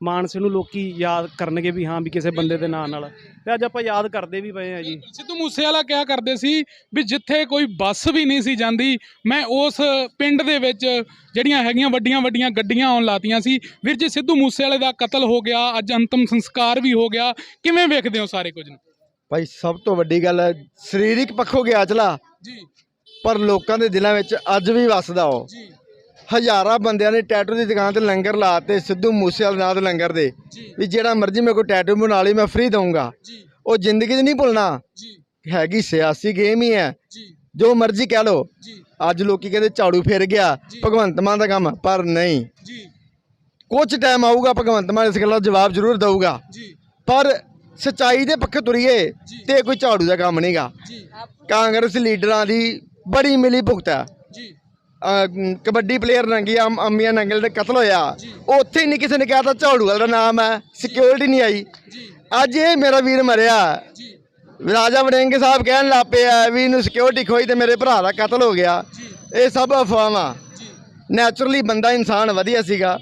ਮਾਨਸੇ ਨੂੰ ਲੋਕੀ ਯਾਦ ਕਰਨਗੇ ਵੀ ਹਾਂ ਵੀ ਕਿਸੇ ਬੰਦੇ ਦੇ ਨਾਂ ਨਾਲ। ਤੇ ਅੱਜ ਆਪਾਂ ਯਾਦ ਕਰਦੇ ਵੀ ਪਏ ਆ ਜੀ। ਸਿੱਧੂ ਮੂਸੇਵਾਲਾ ਕਿਹਾ ਕਰਦੇ ਸੀ ਵੀ ਜਿੱਥੇ ਕੋਈ ਬੱਸ ਵੀ ਨਹੀਂ ਸੀ ਜਾਂਦੀ ਮੈਂ ਉਸ ਪਿੰਡ ਦੇ ਵਿੱਚ ਜਿਹੜੀਆਂ ਹੈਗੀਆਂ ਵੱਡੀਆਂ ਵੱਡੀਆਂ ਗੱਡੀਆਂ ਆਉਣ ਲਾਤੀਆਂ ਸੀ। ਵੀਰ ਜੀ ਸਿੱਧੂ ਮੂਸੇਵਾਲੇ ਦਾ ਕਤਲ ਹੋ ਗਿਆ ਅੱਜ ਅੰਤਮ ਸੰਸਕਾਰ ਵੀ ਹੋ ਗਿਆ। ਕਿਵੇਂ ਵੇਖਦੇ ਹੋ ਸਾਰੇ ਕੁਝ ਨੂੰ? ਭਾਈ ਸਭ ਤੋਂ ਵੱਡੀ ਗੱਲ ਹੈ ਸਰੀਰਿਕ ਪੱਖੋਂ ਗਿਆ ਚਲਾ। ਜੀ। ਪਰ ਲੋਕਾਂ ਦੇ ਦਿਲਾਂ ਵਿੱਚ ਅੱਜ ਵੀ ਵੱਸਦਾ ਉਹ। ਹਜ਼ਾਰਾਂ ਬੰਦਿਆਂ ਨੇ ਟੈਟੂ ਦੀ ਦੁਕਾਨ ਤੇ ਲੰਗਰ ਲਾਤੇ ਸਿੱਧੂ ਮੂਸੇਵਾਲੇ ਨਾਂ ਦੇ ਲੰਗਰ ਦੇ। ਵੀ ਜਿਹੜਾ ਮਰਜ਼ੀ ਮੇਰੇ ਕੋਲ ਟੈਟੂ ਬਣਾ ਲਈ ਮੈਂ ਫ੍ਰੀ ਦਊਂਗਾ। ਉਹ ਜ਼ਿੰਦਗੀ 'ਚ ਨਹੀਂ ਭੁੱਲਣਾ। ਹੈਗੀ ਸਿਆਸੀ ਗੇਮ ਹੀ ਹੈ। ਜੀ। ਮਰਜ਼ੀ ਕਹਿ ਜੀ। ਅੱਜ ਲੋਕੀ ਕਹਿੰਦੇ ਝਾੜੂ ਫਿਰ ਗਿਆ। ਭਗਵੰਤ ਮਾਨ ਦਾ ਕੰਮ ਪਰ ਨਹੀਂ। ਕੁਝ ਟਾਈਮ ਆਊਗਾ ਭਗਵੰਤ ਮਾਨ ਇਸ ਗੱਲ ਦਾ ਜਵਾਬ ਜ਼ਰੂਰ ਦਊਗਾ। ਪਰ ਸਚਾਈ ਦੇ ਪੱਖੇ ਤੁਰੀਏ। ਤੇ ਕੋਈ ਝਾੜੂ ਦਾ ਕੰਮ ਨਹੀਂਗਾ ਕਾਂਗਰਸ ਲੀਡਰਾਂ ਦੀ ਬੜੀ ਮਿਲੀ ਭੁਗਤ। ਹੈ ਜੀ ਕਬੱਡੀ ਪਲੇਅਰ ਨੰਗੀ ਅਮ- ਅੰਮੀਆਂ ਨੰਗਲ ਦਾ ਕਤਲ ਹੋਇਆ। ਉੱਥੇ ਹੀ ਨਹੀਂ ਕਿਸੇ ਨੇ ਕਿਹਾ ਤਾਂ ਝਾੜੂ ਵਾਲਾ ਦਾ ਨਾਮ ਹੈ ਸਿਕਿਉਰਿਟੀ ਨਹੀਂ ਆਈ। ਅੱਜ ਇਹ ਮੇਰਾ ਵੀਰ ਮਰਿਆ। ਰਾਜਾ ਵੜਿੰਗ ਸਾਹਿਬ ਕਹਿਣ ਲੱਗ ਪਏ ਆ ਵੀ ਇਹਨੂੰ ਸਿਕਿਉਰਿਟੀ ਖੋਈ ਤੇ ਮੇਰੇ ਭਰਾ ਦਾ ਕਤਲ ਹੋ ਗਿਆ। ਇਹ ਸਭ ਅਫਵਾਹਾਂ। ਨੈਚੁਰਲੀ ਬੰਦਾ ਇਨਸਾਨ ਵਧੀਆ ਸੀਗਾ।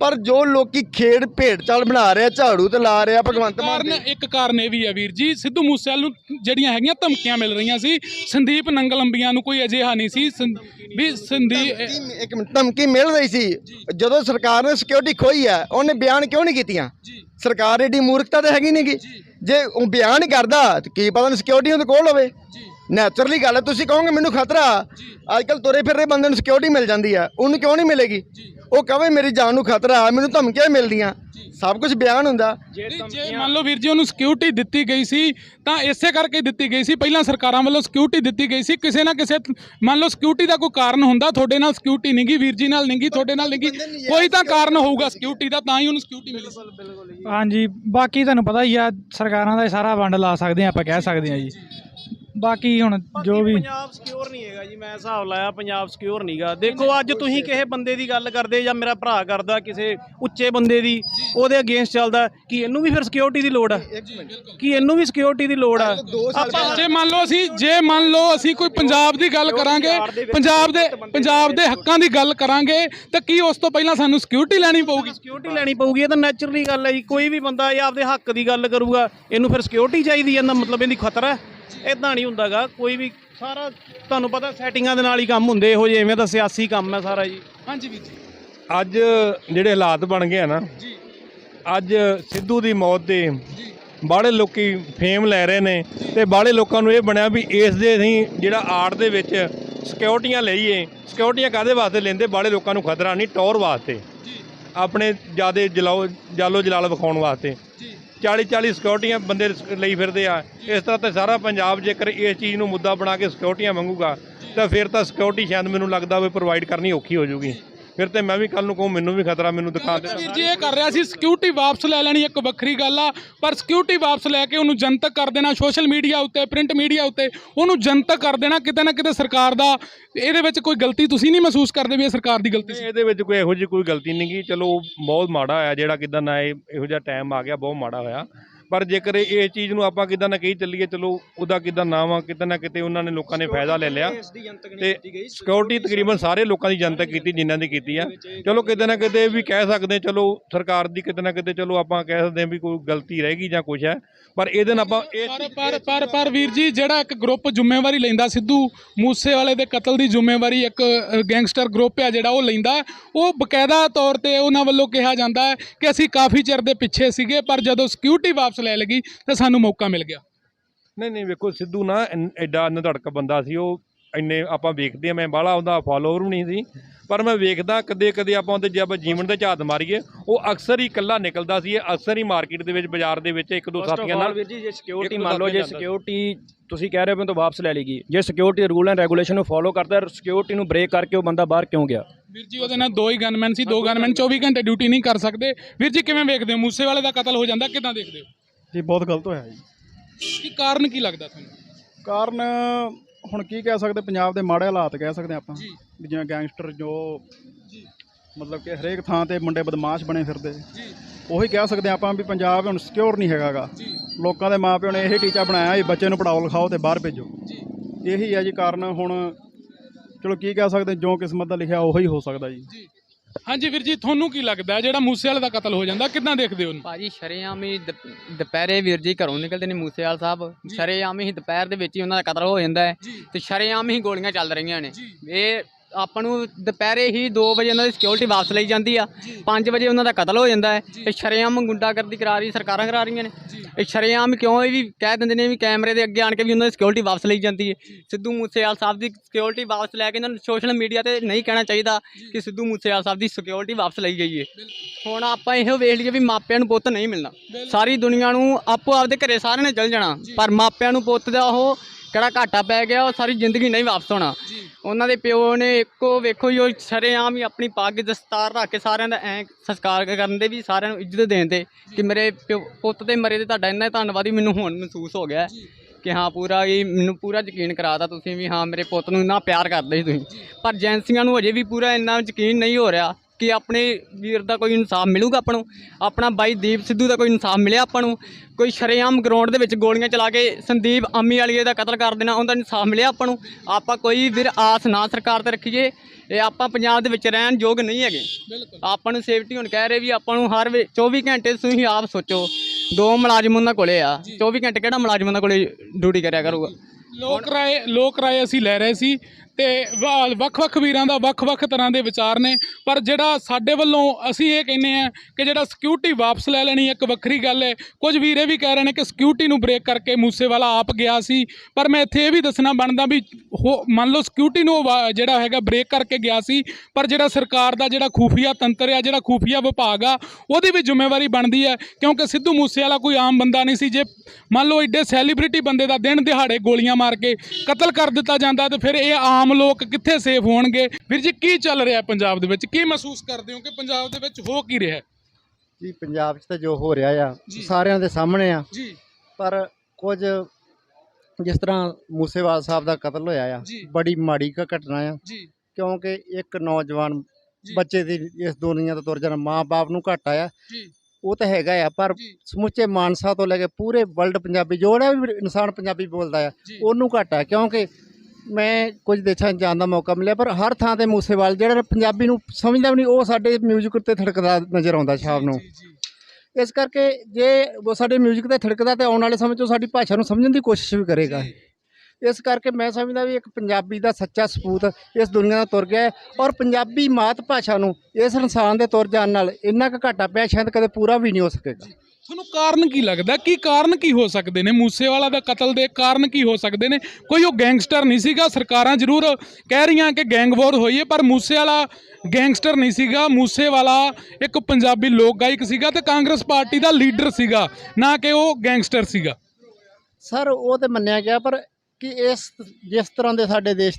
ਪਰ ਜੋ ਲੋਕੀ ਖੇਡ ਭੇਡ ਚਾਲ ਬਣਾ ਰਿਹਾ ਝਾੜੂ ਤੇ ਲਾ ਰਿਹਾ ਭਗਵੰਤ ਮਾਨ ਕਾਰਨ ਇੱਕ ਕਾਰਨ ਇਹ ਵੀ ਹੈ ਵੀਰ ਜੀ ਸਿੱਧੂ ਮੂਸੇਵਾਲ ਨੂੰ ਜਿਹੜੀਆਂ ਹੈਗੀਆਂ ਧਮਕੀਆਂ ਮਿਲ ਰਹੀਆਂ ਸੀ ਸੰਦੀਪ ਨੰਗਲੰਬੀਆਂ ਨੂੰ ਕੋਈ ਅਜਿਹਾ ਨਹੀਂ ਸੀ ਸੰ- ਵੀ ਸੰਦੀਪ ਧਮਕੀ- ਇੱਕ ਮਿੰਟ ਧਮਕੀ ਮਿਲ ਰਹੀ ਸੀ। ਜਦੋਂ ਸਰਕਾਰ ਨੇ ਸਿਕਿਉਰਿਟੀ ਖੋਈ ਹੈ ਉਹਨੇ ਬਿਆਨ ਕਿਉਂ ਨਹੀਂ ਕੀਤੀਆਂ? ਸਰਕਾਰ ਏਡੀ ਮੂਰਖਤਾ ਤਾਂ ਹੈਗੀ ਨਹੀਂਗੀ ਜੇ। ਉਹ ਬਿਆਨ ਹੀ ਕਰਦਾ ਤੇ ਕੀ ਪਤਾ ਸਿਕਿਉਰਿਟੀ ਉਹਦੇ ਕੋਲ ਹੋਵੇ। ਨੈਚੁਰਲੀ ਗੱਲ ਹੈ ਤੁਸੀਂ ਕਹੋਗੇ ਮੈਨੂੰ ਖਤਰਾ। ਅੱਜ ਕੱਲ ਤੁਰੇ ਫਿਰ ਰਹੇ ਬੰਦੇ ਨੂੰ ਸਿਕਿਉਰਿਟੀ ਮਿਲ ਜਾਂਦੀ ਹੈ ਉਹਨੂੰ ਕਿਉਂ ਨਹੀਂ ਮਿਲੇਗੀ? ਉਹ ਕਹੇ ਮੇਰੀ ਜਾਨ ਨੂੰ ਖਤਰਾ ਹੈ ਮੈਨੂੰ ਧਮਕੀਆਂ ਮਿਲਦੀਆਂ। ਸਭ ਕੁਝ ਬਿਆਨ ਹੁੰਦਾ। ਜੇ ਮੰਨ ਲਓ ਵੀਰ ਜੀ ਉਹਨੂੰ ਸਿਕਿਉਰਿਟੀ ਦਿੱਤੀ ਗਈ ਸੀ ਤਾਂ ਇਸੇ ਕਰਕੇ ਦਿੱਤੀ ਗਈ ਸੀ। ਪਹਿਲਾਂ ਸਰਕਾਰਾਂ ਵੱਲੋਂ ਸਿਕਿਉਰਿਟੀ ਦਿੱਤੀ ਗਈ ਸੀ ਕਿਸੇ ਨਾ ਕਿਸੇ ਮੰਨ ਲਓ ਸਿਕਿਉਰਿਟੀ ਦਾ ਕੋਈ ਕਾਰਨ ਹੁੰਦਾ ਤੁਹਾਡੇ ਨਾਲ ਸਿਕਿਉਰਿਟੀ ਨਹੀਂ ਗਈ ਵੀਰ ਜੀ ਨਾਲ ਨਹੀਂ ਗਈ ਤੁਹਾਡੇ ਨਾਲ ਨਹੀਂ ਗਈ ਕੋਈ ਤਾਂ ਕਾਰਨ ਹੋਊਗਾ ਸਿਕਿਉਰਿਟੀ ਦਾ ਤਾਂ ਹੀ ਉਹਨੂੰ ਸਿਕਿਉਰਿਟੀ ਮਿਲੀ ਹਾਂਜੀ ਬਾਕੀ ਤੁਹਾਨੂੰ ਪਤਾ ਹੀ ਆ ਸਰਕਾਰਾਂ ਦਾ ਇਹ ਸਾਰਾ ਵੰਡ ਲਾ ਸਕਦੇ ਆ ਆਪਾਂ ਕਹਿ ਸਕਦੇ ਆ ਜੀ। ਬਾਕੀ ਹੁਣ ਜੋ ਵੀ ਪੰਜਾਬ ਸਿਕਿਉਰ ਨਹੀਂ ਹੈਗਾ ਜੀ ਮੈਂ ਹਿਸਾਬ ਲਾਇਆ ਪੰਜਾਬ ਸਿਕਿਉਰ ਨਹੀਂਗਾ ਦੇਖੋ ਅੱਜ ਤੁਸੀਂ ਕਿਸੇ ਬੰਦੇ ਦੀ ਗੱਲ ਕਰਦੇ ਜਾਂ ਮੇਰਾ ਭਰਾ ਕਰਦਾ ਕਿਸੇ ਉੱਚੇ ਬੰਦੇ ਦੀ ਉਹਦੇ ਅਗੇਂਸਟ ਚੱਲਦਾ ਕੀ ਇਹਨੂੰ ਵੀ ਫਿਰ ਸਿਕਿਉਰਿਟੀ ਦੀ ਲੋੜ ਆ? ਕੀ ਇਹਨੂੰ ਵੀ ਸਿਕਿਉਰਿਟੀ ਦੀ ਲੋੜ ਆ? ਆਪਾਂ ਜੇ ਮੰਨ ਲਓ ਅਸੀਂ ਜੇ ਮੰਨ ਲਓ ਅਸੀਂ ਕੋਈ ਪੰਜਾਬ ਦੀ ਗੱਲ ਕਰਾਂਗੇ ਪੰਜਾਬ ਦੇ ਪੰਜਾਬ ਦੇ ਹੱਕਾਂ ਦੀ ਗੱਲ ਕਰਾਂਗੇ ਤਾਂ ਕੀ ਉਸ ਤੋਂ ਪਹਿਲਾਂ ਸਾਨੂੰ ਸਿਕਿਉਰਿਟੀ ਲੈਣੀ ਪਊਗੀ? ਸਿਕਿਉਰਿਟੀ ਲੈਣੀ ਪਊਗੀ ਇਹ ਤਾਂ ਨੈਚੁਰਲੀ ਗੱਲ ਹੈ ਜੀ। ਕੋਈ ਵੀ ਬੰਦਾ ਇਹ ਆਪਦੇ ਹੱਕ ਦੀ ਗੱਲ ਕਰੂਗਾ ਇਹਨੂੰ ਫਿਰ ਸਿਕਿਉਰਿਟੀ ਚਾਹੀਦੀ ਹੈ ਇਹਦਾ ਮਤਲਬ ਇਹਦੀ ਖਤਰਾ ਹੈ। ਇਦਾਂ ਨਹੀਂ ਹੁੰਦਾਗਾ ਕੋਈ ਵੀ ਸਾਰਾ ਤੁਹਾਨੂੰ ਪਤਾ ਸੈਟਿੰਗਾਂ ਦੇ ਨਾਲ ਹੀ ਕੰਮ ਹੁੰਦੇ ਇਹੋ ਜਿਹੇ ਐਵੇਂ ਤਾਂ ਸਿਆਸੀ ਕੰਮ ਹੈ ਸਾਰਾ ਜੀ। ਹਾਂਜੀ ਵੀਰ ਜੀ। ਅੱਜ ਜਿਹੜੇ ਹਾਲਾਤ ਬਣ ਗਏ ਆ ਨਾ ਜੀ। ਅੱਜ ਸਿੱਧੂ ਦੀ ਮੌਤ ਦੇ ਬਾਹਲੇ ਲੋਕੀ ਫੇਮ ਲੈ ਰਹੇ ਨੇ ਤੇ ਬਾਹਲੇ ਲੋਕਾਂ ਨੂੰ ਇਹ ਬਣਿਆ ਵੀ ਇਸ ਦੇ ਅਸੀਂ ਜਿਹੜਾ ਆਰਟ ਦੇ ਵਿੱਚ ਸਿਕਿਉਰਟੀਆਂ ਲਈਏ ਸਿਕਿਉਰਟੀਆਂ ਕਾਦੇ ਵਾਸਤੇ ਲੈਂਦੇ? ਬਾਹਲੇ ਲੋਕਾਂ ਨੂੰ ਖਤਰਾ ਨਹੀਂ ਟੌਰ ਵਾਸਤੇ। ਜੀ। ਆਪਣੇ ਜਿਆਦੇ ਜਲਾਓ ਜਾਲੋ ਜਲਾਲ ਵਿਖਾਉਣ ਵਾਸਤੇ। ਜੀ। 40 40 ਸਿਕਿਉਰਟੀਆਂ ਬੰਦੇ ਸ- ਲਈ ਫਿਰਦੇ ਆ। ਇਸ ਤਰ੍ਹਾਂ ਤੇ ਸਾਰਾ ਪੰਜਾਬ ਜੇਕਰ ਇਸ ਚੀਜ਼ ਨੂੰ ਮੁੱਦਾ ਬਣਾ ਕੇ ਸਿਕਿਉਰਟੀਆਂ ਮੰਗੂਗਾ, ਤਾਂ ਫਿਰ ਤਾਂ ਸਿਕਿਉਰਟੀ ਸ਼ਾਇਦ ਮੈਨੂੰ ਲੱਗਦਾ ਵੀ ਪ੍ਰੋਵਾਈਡ ਕਰਨੀ ਔਖੀ ਹੋ ਜਾਊਗੀ। ਫਿਰ ਤੇ ਮੈਂ ਵੀ ਕੱਲ ਨੂੰ ਕਹੂੰ ਮੈਨੂੰ ਵੀ ਖਤਰਾ ਮੈਨੂੰ ਦੁਕਾਨ ਤੇ ਵੀਰ ਜੀ ਇਹ ਕਰ ਰਿਹਾ ਸੀ ਸਿਕਿਉਰਿਟੀ ਵਾਪਸ ਲੈ ਲੈਣੀ ਇੱਕ ਵੱਖਰੀ ਗੱਲ ਆ ਪਰ ਸਿਕਿਉਰਿਟੀ ਵਾਪਸ ਲੈ ਕੇ ਉਹਨੂੰ ਜਨਤਕ ਕਰ ਦੇਣਾ ਸੋਸ਼ਲ ਮੀਡੀਆ ਉੱਤੇ ਪ੍ਰਿੰਟ ਮੀਡੀਆ ਉੱਤੇ ਉਹਨੂੰ ਜਨਤਕ ਕਰ ਦੇਣਾ ਕਿਤੇ ਨਾ ਕਿਤੇ ਸਰਕਾਰ ਦਾ। ਇਹਦੇ ਵਿੱਚ ਕੋਈ ਗਲਤੀ ਤੁਸੀਂ ਨਹੀਂ ਮਹਿਸੂਸ ਕਰਦੇ ਵੀ ਇਹ ਸਰਕਾਰ ਦੀ ਗਲਤੀ ਸੀ? ਇਹਦੇ ਵਿੱਚ ਕੋਈ ਇਹੋ ਜਿਹੀ ਕੋਈ ਗਲਤੀ ਨਹੀਂ ਗੀ। ਚਲੋ ਬਹੁਤ ਮਾੜਾ ਹੋਇਆ ਜਿਹੜਾ ਕਿਦਾਂ ਨਾ ਇਹੋ ਜਿਹਾ ਟਾਈਮ ਆ ਗਿਆ ਬਹੁਤ ਮਾੜਾ ਹੋਇਆ। ਪਰ ਜੇਕਰ ਇਹ ਚੀਜ਼ ਨੂੰ ਆਪਾਂ ਕਿਦਾਂ ਨਾ ਕਹੀ ਚੱਲੀਏ ਚਲੋ ਉਹਦਾ ਕਿਦਾਂ ਨਾਮ ਆ ਕਿਤੇ ਨਾ ਕਿਤੇ ਉਹਨਾਂ ਨੇ ਲੋਕਾਂ ਨੇ ਫਾਇਦਾ ਲੈ ਲਿਆ। ਤੇ ਸਿਕਿਉਰਿਟੀ ਤਕਰੀਬਨ ਸਾਰੇ ਲੋਕਾਂ ਦੀ ਜਨਤਕ ਕੀਤੀ ਜਿਨ੍ਹਾਂ ਦੀ ਕੀਤੀ ਆ। ਚਲੋ ਕਿਤੇ ਨਾ ਕਿਤੇ ਵੀ ਕਹਿ ਸਕਦੇ ਚਲੋ ਸਰਕਾਰ ਦੀ ਕਿਤੇ ਨਾ ਕਿਤੇ ਚਲੋ ਆਪਾਂ ਕਹਿ ਸਕਦੇ ਹਾਂ ਵੀ ਕੋਈ ਗਲਤੀ ਰਹਿ ਗਈ ਜਾਂ ਕੁਝ ਹੈ ਪਰ ਇਹਦੇ ਨਾਲ ਆਪਾਂ ਇਹ ਪਰ ਪਰ ਪਰ ਵੀਰ ਜੀ ਜਿਹੜਾ ਇੱਕ ਗਰੁੱਪ ਜ਼ਿੰਮੇਵਾਰੀ ਲੈਂਦਾ ਸਿੱਧੂ ਮੂਸੇਵਾਲੇ ਦੇ ਕਤਲ ਦੀ ਜ਼ਿੰਮੇਵਾਰੀ ਇੱਕ ਗੈਂਗਸਟਰ ਗਰੁੱਪ ਆ ਜਿਹੜਾ ਉਹ ਲੈਂਦਾ ਉਹ ਬਕਾਇਦਾ ਤੌਰ ਤੇ ਉਹਨਾਂ ਵੱਲੋਂ ਕਿਹਾ ਜਾਂਦਾ ਹੈ ਕਿ ਅਸੀਂ ਕਾਫੀ ਚਿਰ ਦੇ ਪਿੱਛੇ ਸੀਗੇ ਪਰ ਜਦੋਂ ਸਿਕਿਉਰਿਟੀ ਵਾਪਸ ਲੈ ਲਗੀ ਤਾਂ ਸਾਨੂੰ ਮੌਕਾ ਮਿਲ ਗਿਆ। ਨਹੀਂ ਨਹੀਂ ਵੇਖੋ ਸਿੱਧੂ ਨਾ ਐਡਾ ਨਧੜਕ ਬੰਦਾ ਸੀ ਉਹ ਇੰਨੇ ਆਪਾਂ ਵੇਖਦੇ ਆ ਮੈਂ ਬਾਹਲਾ ਉਹਦਾ ਫਾਲੋਅਰ ਵੀ ਨਹੀਂ ਸੀ ਪਰ ਮੈਂ ਵੇਖਦਾ ਕਦੇ ਕਦੇ ਆਪਾਂ ਉਹਦੇ ਜੇ ਆਪਾਂ ਜੀਵਨ ਦੇ ਝਾਤ ਮਾਰੀਏ ਉਹ ਅਕਸਰ ਹੀ ਇਕੱਲਾ ਨਿਕਲਦਾ ਸੀ ਇਹ ਅਕਸਰ ਹੀ ਮਾਰਕੀਟ ਦੇ ਵਿੱਚ ਬਾਜ਼ਾਰ ਦੇ ਵਿੱਚ ਇੱਕ ਦੋ ਸਾਥੀਆਂ ਨਾਲ ਵੀਰ ਜੀ ਜੇ ਸਿਕਿਉਰਿਟੀ ਇੱਕ ਮੰਨ ਲਓ ਜੇ ਜਾਂਦਾ ਸੀ। ਸਿਕਿਉਰਿਟੀ ਤੁਸੀਂ ਕਹਿ ਰਹੇ ਹੋ ਵੀ ਤੋਂ ਵਾਪਸ ਲੈ ਲਈਗੀ ਜੇ ਸਿਕਿਉਰਿਟੀ ਰੂਲ ਐਂਡ ਰੈਗੂਲੇਸ਼ਨ ਨੂੰ ਫੋਲੋ ਕਰਦਾ ਸਿਕਿਉਰਿਟੀ ਨੂੰ ਬ੍ਰੇਕ ਕਰਕੇ ਉਹ ਬੰਦਾ ਬਾਹਰ ਕਿਉਂ ਗਿਆ? ਵੀਰ ਜੀ ਉਹਦੇ ਨਾਲ ਦੋ ਹੀ ਗਨਮੈਨ ਸੀ ਦੋ ਗਨਮੈਨ 24 ਘੰਟੇ ਡਿਊਟੀ ਨਹੀਂ ਕਰ ਸਕਦੇ। ਵੀਰ ਜੀ ਕਿਵੇਂ ਵੇਖਦੇ ਹੋ? ਮੂਸੇ ਵਾਲੇ ਦਾ ਕਤਲ ਹੋ ਜਾਂਦਾ ਕਿਦਾਂ ਦੇਖਦੇ ਹੋ? ਜੀ ਬਹੁਤ ਗਲਤ ਹੋਇਆ ਜੀ। ਕੀ ਕਾਰਨ ਕੀ ਲੱਗਦਾ ਤੁਹਾਨੂੰ? ਕਾਰਨ ਹੁਣ ਕੀ ਕਹਿ ਸਕਦੇ ਪੰਜਾਬ ਦੇ ਮਾੜੇ ਹਾਲਾਤ ਕਹਿ ਸਕਦੇ ਆਪਾਂ। ਜੀ। ਵੀ ਜਿਵੇਂ ਗੈਂਗਸਟਰ ਜੋ ਮਤਲਬ ਕਿ ਹਰੇਕ ਥਾਂ ਤੇ ਮੁੰਡੇ ਬਦਮਾਸ਼ ਬਣੇ ਫਿਰਦੇ। ਜੀ। ਉਹੀ ਕਹਿ ਸਕਦੇ ਆਪਾਂ ਵੀ ਪੰਜਾਬ ਹੁਣ ਸਿਕਿਉਰ ਨਹੀਂ ਹੈਗਾਗਾ। ਜੀ। ਲੋਕਾਂ ਦੇ ਮਾਪਿਓ ਨੇ ਇਹੀ ਟੀਚਾ ਬਣਾਇਆ ਵੀ ਬੱਚੇ ਨੂੰ ਪੜਾਓ ਲਿਖਾਓ ਤੇ ਬਾਹਰ ਭੇਜੋ। ਜੀ। ਇਹੀ ਹੈ ਜੀ ਕਾਰਨ ਹੁਣ। ਚਲੋ ਕੀ ਕਹਿ ਸਕਦੇ ਜੋ ਕਿਸਮਤ ਦਾ ਲਿਖਿਆ ਉਹੀ ਹੋ ਸਕਦਾ ਜੀ। ਜੀ। ਹਾਂਜੀ ਵੀਰ ਜੀ ਤੁਹਾਨੂੰ ਕੀ ਲੱਗਦਾ ਜਿਹੜਾ ਮੂਸੇ ਵਾਲੇ ਦਾ ਕਤਲ ਹੋ ਜਾਂਦਾ ਕਿਦਾਂ ਦੇਖਦੇ ਹੋ ਭਾਜੀ ਸ਼ਰੇਆਮ ਹੀ ਦੁਪ- ਦੁਪਹਿਰੇ ਵੀਰ ਜੀ ਘਰੋਂ ਨਿਕਲਦੇ ਨੇ ਮੂਸੇਵਾਲ ਸਾਹਿਬ। ਸ਼ਰੇਆਮ ਹੀ ਦੁਪਹਿਰ ਦੇ ਵਿੱਚ ਹੀ ਉਹਨਾਂ ਦਾ ਕਤਲ ਹੋ ਜਾਂਦਾ ਹੈ ਤੇ ਸ਼ਰੇਆਮ ਹੀ ਗੋਲੀਆਂ ਚੱਲ ਰਹੀਆਂ ਨੇ। ਇਹ ਆਪਾਂ ਨੂੰ ਦੁਪਹਿਰੇ ਹੀ 2 ਵਜੇ ਉਹਨਾਂ ਦੀ ਸਿਕਿਉਰਿਟੀ ਵਾਪਸ ਲਈ ਜਾਂਦੀ ਆ। 5 ਵਜੇ ਉਹਨਾਂ ਦਾ ਕਤਲ ਹੋ ਜਾਂਦਾ ਹੈ। ਤੇ ਸ਼ਰੇਆਮ ਗੁੰਡਾਗਰਦੀ ਕਰਾ ਰਹੀ ਸਰਕਾਰਾਂ ਕਰਾ ਰਹੀਆਂ ਨੇ। ਇਹ ਸ਼ਰੇਆਮ ਕਿਉਂ ਇਹ ਵੀ ਕਹਿ ਦਿੰਦੇ ਨੇ ਵੀ ਕੈਮਰੇ ਦੇ ਅੱਗੇ ਆਣ ਕੇ ਵੀ ਉਹਨਾਂ ਦੀ ਸਿਕਿਉਰਿਟੀ ਵਾਪਸ ਲਈ ਜਾਂਦੀ ਹੈ। ਸਿੱਧੂ ਮੂਸੇਵਾਲ ਸਾਹਿਬ ਦੀ ਸਿਕਿਉਰਿਟੀ ਵਾਪਸ ਲੈ ਕੇ ਇਹਨਾਂ ਨੂੰ ਸੋਸ਼ਲ ਮੀਡੀਆ ਤੇ ਨਹੀਂ ਕਹਿਣਾ ਚਾਹੀਦਾ ਕਿ ਸਿੱਧੂ ਮੂਸੇਵਾਲ ਸਾਹਿਬ ਦੀ ਸਿਕਿਉਰਿਟੀ ਵਾਪਸ ਲਈ ਗਈ ਹੈ। ਹੁਣ ਆਪਾਂ ਇਹੋ ਵੇਖ ਲਈਏ ਵੀ ਮਾਪਿਆਂ ਨੂੰ ਪੁੱਤ ਨਹੀਂ ਮਿਲਣਾ। ਸਾਰੀ ਦੁਨੀਆ ਨੂੰ ਆਪੋ ਆਪਦੇ ਘਰੇ ਸਾਰਿਆਂ ਨੇ ਚਲ ਜਾਣਾ। ਪਰ ਮਾਪਿਆਂ ਨੂੰ ਪੁੱਤ ਦਾ ਉਹ ਕਿਹੜਾ ਘਾਟਾ ਪੈ ਗਿਆ ਉਹ ਸਾਰੀ ਜ਼ਿੰਦਗੀ ਨਹੀਂ ਵਾਪਸ ਹੋਣਾ। ਉਹਨਾਂ ਦੇ ਪਿਓ ਨੇ ਇੱਕੋ ਵੇਖੋ ਜੀ ਉਹ ਸ਼ਰੇਆਮ ਹੀ ਆਪਣੀ ਪੱਗ ਦਸਤਾਰ ਰੱਖ ਕੇ ਸਾਰਿਆਂ ਦਾ ਐ ਸੰਸਕਾਰ ਕਰਨ ਦੇ ਵੀ ਸਾਰਿਆਂ ਨੂੰ ਇੱਜ਼ਤ ਦੇਣ ਦੇ ਕਿ ਮੇਰੇ ਪੁੱਤ ਦੇ ਮਰੇ ਤੇ ਤੁਹਾਡਾ ਇੰਨਾ ਧੰਨਵਾਦੀ ਮੈਨੂੰ ਹੁਣ ਮਹਿਸੂਸ ਹੋ ਗਿਆ ਕਿ ਹਾਂ ਪੂਰਾ ਇਹ ਮੈਨੂੰ ਪੂਰਾ ਯਕੀਨ ਕਰਾਤਾ ਤੁਸੀਂ ਵੀ ਹਾਂ ਮੇਰੇ ਪੁੱਤ ਨੂੰ ਇੰਨਾ ਪਿਆਰ ਕਰਦੇ ਸੀ ਤੁਸੀਂ। ਪਰ ਏਜੰਸੀਆਂ ਨੂੰ ਅਜੇ ਵੀ ਪੂਰਾ ਇੰਨਾ ਯਕੀਨ ਨਹੀਂ ਹੋ ਰਿਹਾ। ਕਿ ਆਪਣੇ ਵੀਰ ਦਾ ਕੋਈ ਇਨਸਾਫ ਮਿਲੂਗਾ ਆਪਾਂ ਨੂੰ? ਆਪਣਾ ਬਾਈ ਦੀਪ ਸਿੱਧੂ ਦਾ ਕੋਈ ਇਨਸਾਫ ਮਿਲਿਆ ਆਪਾਂ ਨੂੰ? ਕੋਈ ਸ਼ਰੇਆਮ ਗਰਾਊਂਡ ਦੇ ਵਿੱਚ ਗੋਲੀਆਂ ਚਲਾ ਕੇ ਸੰਦੀਪ ਅੰਮੀ ਵਾਲੀਏ ਦਾ ਕਤਲ ਕਰ ਦੇਣਾ ਉਹਦਾ ਇਨਸਾਫ ਮਿਲਿਆ ਆਪਾਂ ਨੂੰ? ਆਪਾਂ ਕੋਈ ਵੀਰ ਆਸ ਨਾ ਸਰਕਾਰ ਤੇ ਰੱਖੀਏ ਇਹ ਆਪਾਂ ਪੰਜਾਬ ਦੇ ਵਿੱਚ ਰਹਿਣ ਯੋਗ ਨਹੀਂ ਹੈਗੇ। ਆਪਾਂ ਨੂੰ ਸੇਫਟੀ ਹੁਣ ਕਹਿ ਰਹੇ ਵੀ ਆਪਾਂ ਨੂੰ ਹਰ ਵੇ 24 ਘੰਟੇ ਤੁਸੀਂ ਆਪ ਸੋਚੋ ਦੋ ਮੁਲਾਜ਼ਮ ਉਹਨਾਂ ਕੋਲੇ ਆ। 24 ਘੰਟੇ ਕਿਹੜਾ ਮੁਲਾਜ਼ਮ ਉਹਨਾਂ ਕੋਲੇ ਡਿਊਟੀ ਕਰਿਆ ਕਰੂਗਾ? ਲੋਕ ਰਾਏ ਲੋਕ ਰਾਏ ਅਸੀਂ ਲੈ ਰਹੇ ਸੀ। ਤੇ ਵਾ- ਵੱਖ-ਵੱਖ ਵੀਰਾਂ ਦਾ ਵੱਖ-ਵੱਖ ਤਰ੍ਹਾਂ ਦੇ ਵਿਚਾਰ ਨੇ। ਪਰ ਜਿਹੜਾ ਸਾਡੇ ਵੱਲੋਂ ਅਸੀਂ ਇਹ ਕਹਿੰਦੇ ਆ ਕਿ ਜਿਹੜਾ ਸਿਕਿਉਰਿਟੀ ਵਾਪਸ ਲੈ ਲੈਣੀ ਇੱਕ ਵੱਖਰੀ ਗੱਲ ਹੈ। ਕੁਝ ਵੀਰ ਇਹ ਵੀ ਕਹਿ ਰਹੇ ਨੇ ਕਿ ਸਿਕਿਉਰਿਟੀ ਨੂੰ ਬ੍ਰੇਕ ਕਰਕੇ ਮੂਸੇਵਾਲਾ ਆਪ ਗਿਆ ਸੀ। ਪਰ ਮੈਂ ਇੱਥੇ ਇਹ ਵੀ ਦੱਸਣਾ ਬਣਦਾ ਵੀ ਹੋ- ਮੰਨ ਲਓ ਸਿਕਿਉਰਿਟੀ ਨੂੰ ਵਾ- ਜਿਹੜਾ ਹੈਗਾ ਬ੍ਰੇਕ ਕਰਕੇ ਗਿਆ ਸੀ। ਪਰ ਜਿਹੜਾ ਸਰਕਾਰ ਦਾ ਜਿਹੜਾ ਖੂਫੀਆ ਤੰਤਰ ਆ, ਜਿਹੜਾ ਖੂਫੀਆ ਵਿਭਾਗ ਆ, ਉਹਦੀ ਵੀ ਜ਼ਿੰਮੇਵਾਰੀ ਬਣਦੀ ਹੈ। ਕਿਉਂਕਿ ਸਿੱਧੂ ਮੂਸੇਵਾਲਾ ਕੋਈ ਆਮ ਬੰਦਾ ਨਹੀਂ ਸੀ। ਜੇ ਮੰਨ ਲਓ ਏਡੇ ਸੈਲੀਬ੍ਰਿਟੀ ਬੰਦੇ ਦਾ ਦਿਨ ਦਿਹਾੜੇ ਗੋਲੀਆਂ ਮਾਰ ਕੇ ਕਤਲ ਕਰ ਦਿੱਤਾ ਜਾਂਦਾ ਤੇ ਫਿਰ ਇਹ ਆਮ ਲੋਕ ਕਿੱਥੇ ਸੇਫ ਹੋਣਗੇ? ਵੀਰ ਜੀ ਕੀ ਚੱਲ ਰਿਹਾ ਪੰਜਾਬ ਦੇ ਵਿੱਚ? ਕੀ ਮਹਿਸੂਸ ਕਰਦੇ ਹੋ ਕਿ ਪੰਜਾਬ ਦੇ ਵਿੱਚ ਹੋ ਕੀ ਰਿਹਾ? ਜੀ ਪੰਜਾਬ 'ਚ ਤਾਂ ਜੋ ਹੋ ਰਿਹਾ ਆ। ਸਾਰਿਆਂ ਦੇ ਸਾਹਮਣੇ ਆ। ਜੀ। ਪਰ ਕੁਝ ਜਿਸ ਤਰ੍ਹਾਂ ਮੂਸੇਵਾਲ ਸਾਹਿਬ ਦਾ ਕਤਲ ਹੋਇਆ ਆ। ਬੜੀ ਮਾੜੀ ਕ ਘਟਨਾ ਆ। ਕਿਉਂਕਿ ਇੱਕ ਨੌਜਵਾਨ। ਬੱਚੇ ਦੀ ਇਸ ਦੁਨੀਆ ਤੋਂ ਤੁਰ ਜਾਣਾ ਮਾਂ-ਬਾਪ ਨੂੰ ਘਾਟਾ ਆ ਉਹ ਤਾਂ ਹੈਗਾ ਆ ਪਰ ਸਮੁੱਚੇ ਮਾਨਸਾ ਤੋਂ ਲੈ ਕੇ ਪੂਰੇ ਵਰਲਡ ਪੰਜਾਬੀ ਜਿਹੜਾ ਵੀ ਇਨਸਾਨ ਪੰਜਾਬੀ ਬੋਲਦਾ ਆ ਉਹਨੂੰ ਘਾਟਾ ਕਿਉਂਕਿ ਮੈਂ ਕੁਝ ਦੇਸ਼ਾਂ 'ਚ ਜਾਣ ਦਾ ਮੌਕਾ ਮਿਲਿਆ ਪਰ ਹਰ ਥਾਂ ਤੇ ਮੂਸੇਵਾਲ ਜਿਹੜਾ ਪੰਜਾਬੀ ਨੂੰ ਸਮਝਦਾ ਵੀ ਨਹੀਂ ਉਹ ਸਾਡੇ ਮਿਊਜ਼ਿਕ ਉੱਤੇ ਥੜਕਦਾ ਨਜ਼ਰ ਆਉਂਦਾ ਸ਼ਾਮ ਨੂੰ। ਇਸ ਕਰਕੇ ਜੇ ਉਹ ਸਾਡੇ ਮਿਊਜ਼ਿਕ ਤੇ ਥੜਕਦਾ ਤੇ ਆਉਣ ਵਾਲੇ ਸਮੇਂ 'ਚ ਉਹ ਸਾਡੀ ਭਾਸ਼ਾ ਨੂੰ ਸਮਝਣ ਦੀ ਕੋਸ਼ਿਸ਼ ਵੀ ਕਰੇਗਾ। ਇਸ ਕਰਕੇ ਮੈਂ ਸਮਝਦਾ ਵੀ ਇੱਕ ਪੰਜਾਬੀ ਦਾ ਸੱਚਾ ਸਪੂਤ ਇਸ ਦੁਨੀਆ ਤੋਂ ਤੁਰ ਗਿਆ ਹੈ ਔਰ ਪੰਜਾਬੀ ਮਾਤ ਭਾਸ਼ਾ ਨੂੰ ਇਸ ਇਨਸਾਨ ਦੇ ਤੁਰ ਜਾਣ ਨਾਲ ਇੰਨਾ ਕੁ ਘਾਟਾ ਪਿਆ ਸ਼ਾਇਦ ਕਦੇ ਪੂਰਾ ਵੀ ਨਹੀਂ ਹੋ ਸਕੇਗਾ। ਤੁਹਾਨੂੰ ਕਾਰਨ ਕੀ ਲੱਗਦਾ? ਕੀ ਕਾਰਨ ਕੀ ਹੋ ਸਕਦੇ ਨੇ? ਮੂਸੇਵਾਲਾ ਦਾ ਕਤਲ ਦੇ ਕਾਰਨ ਕੀ ਹੋ ਸਕਦੇ ਨੇ? ਕੋਈ ਉਹ ਗੈਂਗਸਟਰ ਨਹੀਂ ਸੀਗਾ? ਸਰਕਾਰਾਂ ਜ਼ਰੂਰ ਕਹਿ ਰਹੀਆਂ ਕਿ ਗੈਂਗ ਵਾਰ ਹੋਈ ਹੈ ਪਰ ਮੂਸੇਵਾਲਾ ਗੈਂਗਸਟਰ ਨਹੀਂ ਸੀਗਾ। ਮੂਸੇਵਾਲਾ ਇੱਕ ਪੰਜਾਬੀ ਲੋਕ ਗਾਇਕ ਸੀਗਾ ਤੇ ਕਾਂਗਰਸ ਪਾਰਟੀ ਦਾ ਲੀਡਰ ਸੀਗਾ, ਨਾ ਕਿ ਉਹ ਗੈਂਗਸਟਰ ਸੀਗਾ। ਸਰ, ਉਹ ਤੇ ਮੰਨਿਆ ਗਿਆ, ਪਰ ਕਿ ਇਸ, ਜਿਸ ਤਰ੍ਹਾਂ ਦੇ ਸਾਡੇ ਦੇਸ਼ ਦੇ